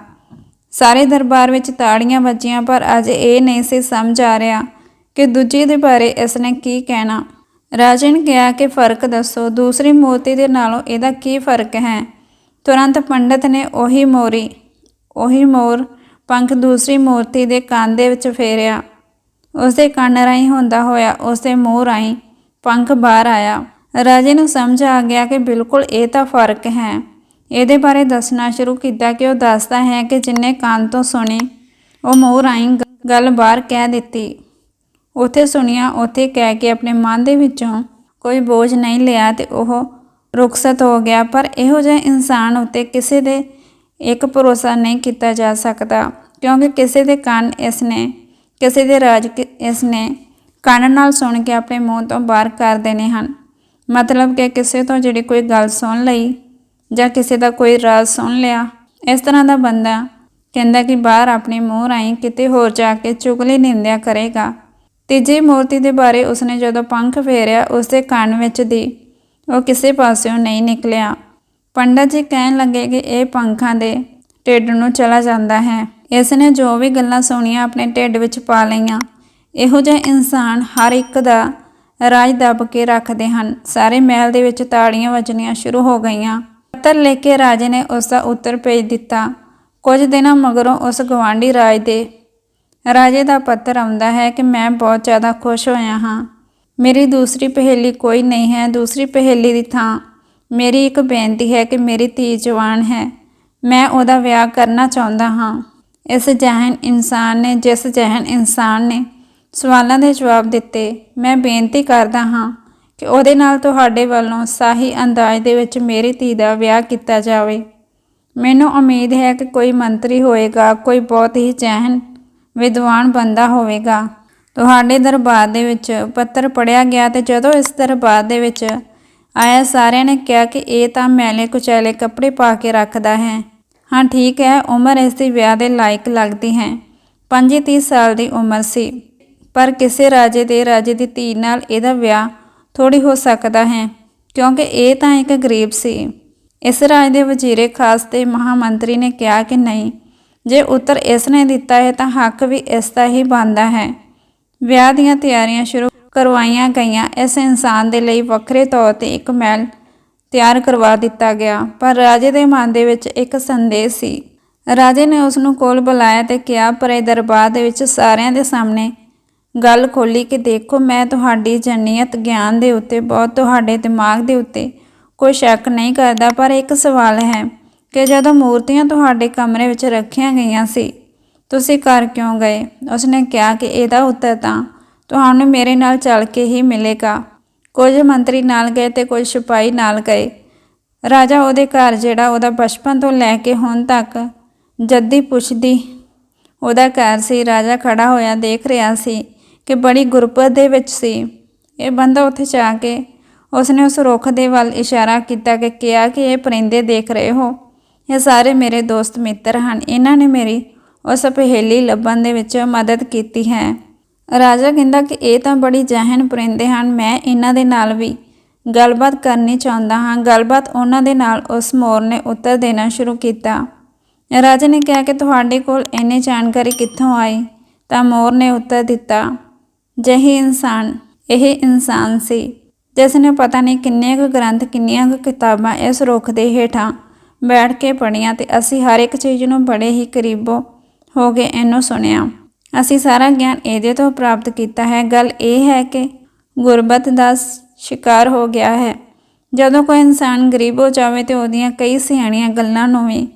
ਸਾਰੇ ਦਰਬਾਰ ਵਿੱਚ ਤਾੜੀਆਂ ਵੱਜੀਆਂ, ਪਰ ਅੱਜ ਇਹ ਨਹੀਂ ਸੀ ਸਮਝ ਆ ਰਿਹਾ ਕਿ ਦੂਜੇ ਦੇ ਬਾਰੇ ਇਸ ਨੇ ਕੀ ਕਹਿਣਾ। ਰਾਜੇ ਨੇ ਕਿਹਾ ਕਿ ਫ਼ਰਕ ਦੱਸੋ, ਦੂਸਰੀ ਮੂਰਤੀ ਦੇ ਨਾਲੋਂ ਇਹਦਾ ਕੀ ਫ਼ਰਕ ਹੈ? ਤੁਰੰਤ ਪੰਡਤ ਨੇ ਉਹੀ ਮੋਰੀ, ਉਹੀ ਮੋਰ ਪੰਖ ਦੂਸਰੀ ਮੂਰਤੀ ਦੇ ਕੰਨ ਦੇ ਵਿੱਚ ਫੇਰਿਆ। ਉਸ ਦੇ ਕੰਨ ਰਾਹੀਂ ਹੁੰਦਾ ਹੋਇਆ ਉਸ ਦੇ ਮੂੰਹ ਰਾਹੀਂ ਪੰਖ ਬਾਹਰ ਆਇਆ। ਰਾਜੇ ਨੂੰ ਸਮਝ ਆ ਗਿਆ ਕਿ ਬਿਲਕੁਲ ਇਹ ਤਾਂ ਫ਼ਰਕ ਹੈ। ਇਹਦੇ ਬਾਰੇ ਦੱਸਣਾ ਸ਼ੁਰੂ ਕੀਤਾ ਕਿ ਉਹ ਦੱਸਦਾ ਹੈ ਕਿ ਜਿੰਨੇ ਕੰਨ ਤੋਂ ਸੁਣੀ ਉਹ ਮੂੰਹ ਰਾਹੀਂ ਗ- ਗੱਲ ਬਾਹਰ ਕਹਿ ਦਿੱਤੀ। ਉੱਥੇ ਸੁਣਿਆ, ਉੱਥੇ ਕਹਿ ਕੇ ਆਪਣੇ ਮਨ ਦੇ ਵਿੱਚੋਂ ਕੋਈ ਬੋਝ ਨਹੀਂ ਲਿਆ ਤੇ ਉਹ ਰੁਖਸਤ ਹੋ ਗਿਆ। ਪਰ ਇਹੋ ਜਿਹੇ ਇਨਸਾਨ ਉੱਤੇ ਕਿਸੇ ਦੇ ਇੱਕ ਭਰੋਸਾ ਨਹੀਂ ਕੀਤਾ ਜਾ ਸਕਦਾ, ਕਿਉਂਕਿ ਕਿਸੇ ਦੇ ਕੰਨ ਇਸ ਨੇ ਕਿਸੇ ਦੇ ਰਾਜ ਇਸ ਨੇ ਕੰਨ ਨਾਲ ਸੁਣ ਕੇ ਆਪਣੇ ਮੂੰਹ ਤੋਂ ਬਾਹਰ ਕਰ ਦੇਣੇ ਹਨ। ਮਤਲਬ ਕਿ ਕਿਸੇ ਤੋਂ ਜਿਹੜੀ ਕੋਈ ਗੱਲ ਸੁਣ ਲਈ ਜਾਂ ਕਿਸੇ ਦਾ ਕੋਈ ਰਾਜ਼ ਸੁਣ ਲਿਆ, ਇਸ ਤਰ੍ਹਾਂ ਦਾ ਬੰਦਾ ਕਹਿੰਦਾ ਕਿ ਬਾਹਰ ਆਪਣੇ ਮੂੰਹ ਰਾਹੀਂ ਕਿਤੇ ਹੋਰ ਜਾ ਕੇ ਚੁਗਲੀ ਨਿੰਦਿਆ ਕਰੇਗਾ। ਤੀਜੀ ਮੂਰਤੀ ਦੇ ਬਾਰੇ ਉਸਨੇ ਜਦੋਂ ਪੰਖ ਫੇਰਿਆ, ਉਸਦੇ ਕੰਨ ਵਿੱਚ ਦੀ, ਉਹ ਕਿਸੇ ਪਾਸਿਓਂ ਨਹੀਂ ਨਿਕਲਿਆ। ਪੰਡਤ ਜੀ ਕਹਿਣ ਲੱਗੇ ਕਿ ਇਹ ਪੰਖਾਂ ਦੇ ਢਿੱਡ ਨੂੰ ਚਲਾ ਜਾਂਦਾ ਹੈ। ਇਸ ਨੇ ਜੋ ਵੀ ਗੱਲਾਂ ਸੁਣੀਆਂ ਆਪਣੇ ਢਿੱਡ ਵਿੱਚ ਪਾ ਲਈਆਂ। ਇਹੋ ਜਿਹੇ ਇਨਸਾਨ ਹਰ ਇੱਕ ਦਾ ਰਾਜ ਦੱਬ ਕੇ ਰੱਖਦੇ ਹਨ। ਸਾਰੇ ਮਹਿਲ ਦੇ ਵਿੱਚ ਤਾੜੀਆਂ ਵੱਜਣੀਆਂ ਸ਼ੁਰੂ ਹੋ ਗਈਆਂ। ਪੱਤਰ ਲੈ ਕੇ ਰਾਜੇ ਨੇ ਉਸ ਦਾ ਉੱਤਰ ਭੇਜ ਦਿੱਤਾ। ਕੁਝ ਦਿਨਾਂ ਮਗਰੋਂ ਉਸ ਗਵਾਂਢੀ ਰਾਜ ਦੇ ਰਾਜੇ ਦਾ ਪੱਤਰ ਆਉਂਦਾ ਹੈ ਕਿ ਮੈਂ ਬਹੁਤ ਜ਼ਿਆਦਾ ਖੁਸ਼ ਹੋਇਆ ਹਾਂ। ਮੇਰੀ ਦੂਸਰੀ ਪਹੇਲੀ ਕੋਈ ਨਹੀਂ ਹੈ। ਦੂਸਰੀ ਪਹੇਲੀ ਦੀ ਥਾਂ ਮੇਰੀ ਇੱਕ ਬੇਨਤੀ ਹੈ ਕਿ ਮੇਰੀ ਧੀ ਜਵਾਨ ਹੈ। ਮੈਂ ਉਹਦਾ ਵਿਆਹ ਕਰਨਾ ਚਾਹੁੰਦਾ ਹਾਂ। ਇਸ ਜਹਨ ਇਨਸਾਨ ਨੇ, ਜਿਸ ਜਹਨ ਇਨਸਾਨ ਨੇ ਸਵਾਲਾਂ ਦੇ ਜਵਾਬ ਦਿੱਤੇ, ਮੈਂ ਬੇਨਤੀ ਕਰਦਾ ਹਾਂ ਕਿ ਉਹਦੇ ਨਾਲ ਤੁਹਾਡੇ ਵੱਲੋਂ ਸਾਹੀ ਅੰਦਾਜ਼ ਦੇ ਵਿੱਚ ਮੇਰੀ ਧੀ ਦਾ ਵਿਆਹ ਕੀਤਾ ਜਾਵੇ। ਮੈਨੂੰ ਉਮੀਦ ਹੈ ਕਿ ਕੋਈ ਮੰਤਰੀ ਹੋਏਗਾ, ਕੋਈ ਬਹੁਤ ਹੀ ਚਹਿਨ ਵਿਦਵਾਨ ਬੰਦਾ ਹੋਵੇਗਾ। ਤੁਹਾਡੇ ਦਰਬਾਰ ਦੇ ਵਿੱਚ ਪੱਤਰ ਪੜਿਆ ਗਿਆ ਤੇ ਜਦੋਂ ਇਸ ਦਰਬਾਰ ਦੇ ਵਿੱਚ ਆਇਆ ਸਾਰਿਆਂ ਨੇ ਕਿਹਾ ਕਿ ਇਹ ਤਾਂ ਮੈਲੇ ਕੁਚੈਲੇ ਕੱਪੜੇ ਪਾ ਕੇ ਰੱਖਦਾ ਹੈ। ਹਾਂ, ਠੀਕ ਹੈ, ਉਮਰ ਇਸ ਦੀ ਵਿਆਹ ਦੇ ਲਾਇਕ ਲੱਗਦੀ ਹੈ। 25-30 ਸਾਲ ਦੀ ਉਮਰ ਸੀ। ਪਰ ਕਿਸੇ ਰਾਜੇ ਦੇ ਰਾਜੇ ਦੀ ਧੀ ਨਾਲ ਇਹਦਾ ਵਿਆਹ ਥੋੜੀ ਹੋ ਸਕਦਾ ਹੈ, ਕਿਉਂਕਿ ਇਹ ਤਾਂ ਇੱਕ ਗਰੀਬ ਸੀ। ਇਸ ਰਾਜ ਦੇ ਵਜ਼ੀਰੇ ਖਾਸ ਤੇ ਮਹਾਮੰਤਰੀ ਨੇ ਕਿਹਾ ਕਿ ਨਹੀਂ, ਜੇ ਉੱਤਰ ਇਸ ਨੇ ਦਿੱਤਾ ਹੈ ਤਾਂ ਹੱਕ ਵੀ ਇਸ ਦਾ ਹੀ ਬਣਦਾ ਹੈ। ਵਿਆਹ ਦੀਆਂ ਤਿਆਰੀਆਂ ਸ਼ੁਰੂ ਕਰਵਾਈਆਂ ਗਈਆਂ। ਇਸ ਇਨਸਾਨ ਦੇ ਲਈ ਵੱਖਰੇ ਤੌਰ ਤੇ ਇੱਕ ਮਹਿਲ ਤਿਆਰ ਕਰਵਾ ਦਿੱਤਾ ਗਿਆ, ਪਰ ਰਾਜੇ ਦੇ ਮਨ ਦੇ ਵਿੱਚ ਇੱਕ ਸੰਦੇਸ਼ ਸੀ। ਰਾਜੇ ਨੇ ਉਸ ਨੂੰ ਕੋਲ ਬੁਲਾਇਆ ਤੇ ਕਿਹਾ, ਪਰੇ ਦਰਬਾਰ ਦੇ ਵਿੱਚ ਸਾਰਿਆਂ ਦੇ ਸਾਹਮਣੇ ਗੱਲ ਖੋਲੀ ਕਿ ਦੇਖੋ, ਮੈਂ ਤੁਹਾਡੀ ਜੰਨੀਅਤ ਗਿਆਨ ਦੇ ਉੱਤੇ, ਬਹੁਤ ਤੁਹਾਡੇ ਦਿਮਾਗ ਦੇ ਉੱਤੇ ਕੋਈ ਸ਼ੱਕ ਨਹੀਂ ਕਰਦਾ, ਪਰ ਇੱਕ ਸਵਾਲ ਹੈ ਕਿ ਜਦੋਂ ਮੂਰਤੀਆਂ ਤੁਹਾਡੇ ਕਮਰੇ ਵਿੱਚ ਰੱਖੀਆਂ ਗਈਆਂ ਸੀ, ਤੁਸੀਂ ਘਰ ਕਿਉਂ ਗਏ? ਉਸਨੇ ਕਿਹਾ ਕਿ ਇਹਦਾ ਉੱਤਰ ਤਾਂ ਤੁਹਾਨੂੰ ਮੇਰੇ ਨਾਲ ਚੱਲ ਕੇ ਹੀ ਮਿਲੇਗਾ। ਕੁਝ ਮੰਤਰੀ ਨਾਲ ਗਏ ਤੇ ਕੁਝ ਸਿਪਾਹੀ ਨਾਲ ਗਏ। ਰਾਜਾ ਉਹਦੇ ਘਰ ਜਿਹੜਾ ਉਹਦਾ ਬਚਪਨ ਤੋਂ ਲੈ ਕੇ ਹੁਣ ਤੱਕ ਜੱਦੀ ਪੁੱਛਦੀ, ਉਹਦਾ ਘਰ ਸੀ, ਰਾਜਾ ਖੜਾ ਹੋਇਆ ਦੇਖ ਰਿਹਾ ਸੀ ਕਿ ਬੜੀ ਗੁਰਬਤ ਦੇ ਵਿੱਚ ਸੀ। ਇਹ ਬੰਦਾ ਉੱਥੇ ਜਾ ਕੇ ਉਸਨੇ ਉਸ ਰੁੱਖ ਦੇ ਵੱਲ ਇਸ਼ਾਰਾ ਕੀਤਾ ਕਿ ਕਿਹਾ ਕਿ ਇਹ ਪਰਿੰਦੇ ਦੇਖ ਰਹੇ ਹੋ। ਇਹ ਸਾਰੇ ਮੇਰੇ ਦੋਸਤ ਮਿੱਤਰ ਹਨ। ਇਹਨਾਂ ਨੇ ਮੇਰੀ ਉਸ ਪਹੇਲੀ ਲੱਭਣ ਦੇ ਵਿੱਚ ਮਦਦ ਕੀਤੀ ਹੈ। ਰਾਜਾ ਕਹਿੰਦਾ ਕਿ ਇਹ ਤਾਂ ਬੜੀ ਜਹਨ ਪਰਿੰਦੇ ਹਨ, ਮੈਂ ਇਹਨਾਂ ਦੇ ਨਾਲ ਵੀ ਗੱਲਬਾਤ ਕਰਨੀ ਚਾਹੁੰਦਾ ਹਾਂ। ਗੱਲਬਾਤ ਉਹਨਾਂ ਦੇ ਨਾਲ ਉਸ ਮੋਰ ਨੇ ਉੱਤਰ ਦੇਣਾ ਸ਼ੁਰੂ ਕੀਤਾ। ਰਾਜਾ ਨੇ ਕਿਹਾ ਕਿ ਤੁਹਾਡੇ ਕੋਲ ਇੰਨੀ ਜਾਣਕਾਰੀ ਕਿੱਥੋਂ ਆਈ? ਤਾਂ ਮੋਰ ਨੇ ਉੱਤਰ ਦਿੱਤਾ, ਜਹੀ ਇਨਸਾਨ, ਇਹ ਇਨਸਾਨ ਸੀ। ਜਿਸ ਨੇ ਪਤਾ ਨਹੀਂ ਕਿੰਨੇ ਕੁ ਗ੍ਰੰਥ, ਕਿੰਨੀਆਂ ਕੁ ਕਿਤਾਬਾਂ ਇਸ ਰੁੱਖ ਦੇ ਹੇਠਾਂ ਬੈਠ ਕੇ ਪੜ੍ਹੀਆਂ ਤੇ ਅਸੀਂ ਹਰ ਇੱਕ ਚੀਜ਼ ਨੂੰ ਬੜੇ ਹੀ ਕਰੀਬੋ ਹੋ ਕੇ ਇਹਨੂੰ ਸੁਣਿਆ। ਅਸੀਂ ਸਾਰਾ ਗਿਆਨ ਇਹਦੇ ਤੋਂ ਪ੍ਰਾਪਤ ਕੀਤਾ ਹੈ। ਗੱਲ ਇਹ ਹੈ ਕਿ ਗੁਰਬਤ ਦਾ ਸ਼ਿਕਾਰ ਹੋ ਗਿਆ ਹੈ। ਜਦੋਂ ਕੋਈ ਇਨਸਾਨ ਗਰੀਬ ਹੋ ਜਾਵੇ ਤੇ ਉਹਦੀਆਂ ਕਈ ਸਿਆਣੀਆਂ ਗੱਲਾਂ ਨੂੰ ਵੀ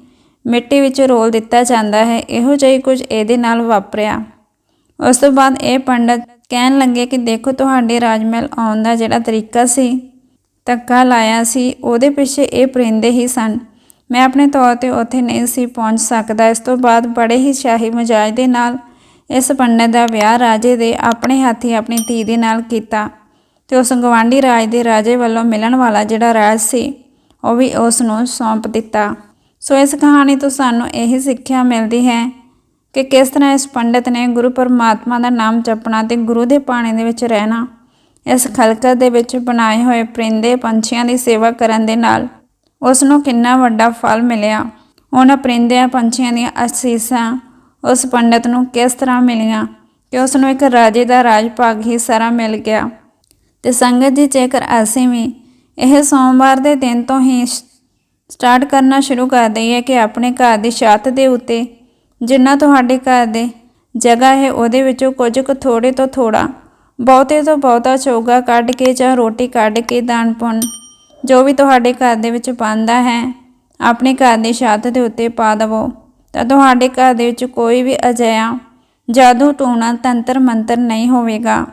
ਮਿੱਟੀ ਵਿੱਚ ਰੋਲ ਦਿੱਤਾ ਜਾਂਦਾ ਹੈ। ਇਹੋ ਜਿਹੀ ਕੁਝ ਇਹਦੇ ਨਾਲ ਵਾਪਰਿਆ। ਉਸ ਤੋਂ ਬਾਅਦ ਇਹ ਪੰਡਤ ਕਹਿਣ ਲੱਗੇ ਕਿ ਦੇਖੋ, ਤੁਹਾਡੇ ਰਾਜਮਹਿਲ ਆਉਣ ਦਾ ਜਿਹੜਾ ਤਰੀਕਾ ਸੀ, ਧੱਕਾ ਲਾਇਆ ਸੀ, ਉਹਦੇ ਪਿੱਛੇ ਇਹ ਪਰਿੰਦੇ ਹੀ ਸਨ। ਮੈਂ ਆਪਣੇ ਤੌਰ ਤੇ ਉੱਥੇ ਨਹੀਂ ਸੀ ਪਹੁੰਚ ਸਕਦਾ। ਇਸ ਤੋਂ ਬਾਅਦ ਬੜੇ ਹੀ ਸ਼ਾਹੀ ਮਜਾਜ ਦੇ ਨਾਲ ਇਸ ਪੰਡਤ ਦਾ ਵਿਆਹ ਰਾਜੇ ਦੇ ਆਪਣੇ ਹੱਥੀ ਆਪਣੀ ਧੀ ਦੇ ਨਾਲ ਕੀਤਾ ਤੇ ਉਸ ਗਵਾਂਢੀ ਰਾਜ ਦੇ ਰਾਜੇ ਵੱਲੋਂ ਮਿਲਣ ਵਾਲਾ ਜਿਹੜਾ ਰਾਜ ਸੀ, ਉਹ ਵੀ ਉਸ ਨੂੰ ਸੌਂਪ ਦਿੱਤਾ। ਸੋ ਇਸ ਕਹਾਣੀ ਤੋਂ ਸਾਨੂੰ ਇਹ ਸਿੱਖਿਆ ਮਿਲਦੀ ਹੈ ਕਿ ਕਿਸ ਤਰ੍ਹਾਂ ਇਸ ਪੰਡਤ ਨੇ ਗੁਰੂ ਪਰਮਾਤਮਾ ਦਾ ਨਾਮ ਜਪਣਾ ਤੇ ਗੁਰੂ ਦੇ ਪਾਣੇ ਦੇ ਵਿੱਚ ਰਹਿਣਾ, ਇਸ ਖਲਕਤ ਦੇ ਵਿੱਚ ਬਣਾਏ ਹੋਏ ਪਰਿੰਦੇ ਪੰਛੀਆਂ ਦੀ ਸੇਵਾ ਕਰਨ ਦੇ ਨਾਲ ਉਸ ਨੂੰ ਕਿੰਨਾ ਵੱਡਾ ਫਲ ਮਿਲਿਆ। ਉਹਨਾਂ ਪਰਿੰਦਿਆਂ ਪੰਛੀਆਂ ਦੀਆਂ ਅਸੀਸਾਂ ਉਸ ਪੰਡਤ ਨੂੰ ਕਿਸ ਤਰ੍ਹਾਂ ਮਿਲੀਆਂ ਕਿ ਉਸ ਨੂੰ ਇੱਕ ਰਾਜੇ ਦਾ ਰਾਜ ਭਾਗ ਹੀ ਸਾਰਾ ਮਿਲ ਗਿਆ। ਤੇ ਸੰਗਤ ਜੀ ਜੇਕਰ ਅਸੀਂ ਵੀ ਇਹ ਸੋਮਵਾਰ ਦੇ ਦਿਨ ਤੋਂ ਹੀ ਸਟਾਰਟ ਕਰਨਾ ਸ਼ੁਰੂ ਕਰ ਦਈਏ ਕਿ ਆਪਣੇ ਘਰ ਦੀ ਛੱਤ ਦੇ ਉੱਤੇ ਜਿੰਨਾ ਤੁਹਾਡੇ ਘਰ ਦੇ ਜਗ੍ਹਾ ਹੈ ਉਹਦੇ ਵਿੱਚੋਂ ਕੁਝ ਕੁ ਥੋੜੇ ਤੋਂ ਥੋੜਾ ਬਹੁਤੇ ਤੋਂ ਬਹੁਤਾ ਚੋਗਾ ਕੱਢ ਕੇ ਜਾਂ ਰੋਟੀ ਕੱਢ ਕੇ ਦਾਨ ਪੁੰਨ ਜੋ ਵੀ ਤੁਹਾਡੇ ਘਰ ਦੇ ਵਿੱਚ ਪਾਉਂਦਾ ਹੈ, ਆਪਣੇ ਘਰ ਦੀ ਛੱਤ ਦੇ ਉੱਤੇ ਪਾ ਦਵੋ। ਤਾਂ ਤੁਹਾਡੇ ਘਰ ਦੇ ਵਿੱਚ ਕੋਈ ਵੀ ਅਜਿਹਾ ਜਾਦੂ ਟੂਣਾ ਤੰਤਰ ਮੰਤਰ ਨਹੀਂ ਹੋਵੇਗਾ,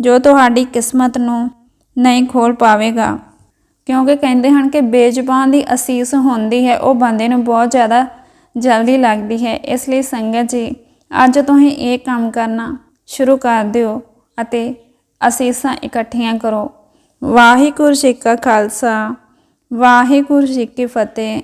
ਜੋ ਤੁਹਾਡੀ ਕਿਸਮਤ ਨੂੰ ਨਹੀਂ ਖੋਲ ਪਾਵੇਗਾ। ਕਿਉਂਕਿ ਕਹਿੰਦੇ ਹਨ ਕਿ ਬੇਜ਼ੁਬਾਨ ਦੀ ਅਸੀਸ ਹੁੰਦੀ ਹੈ, ਉਹ ਬੰਦੇ ਨੂੰ ਬਹੁਤ ਜ਼ਿਆਦਾ ਜਲਦੀ ਲੱਗਦੀ ਹੈ। ਇਸ ਲਈ ਸੰਗਤ ਜੀ, ਅੱਜ ਤੋਂ ਹੀ ਇਹ ਕੰਮ ਕਰਨਾ ਸ਼ੁਰੂ ਕਰ ਦਿਓ ਅਤੇ ਅਸੀਸਾਂ ਇਕੱਠੀਆਂ ਕਰੋ। ਵਾਹਿਗੁਰੂ ਜੀ ਕਾ ਖਾਲਸਾ, ਵਾਹਿਗੁਰੂ ਜੀ ਕੀ ਫਤਿਹ।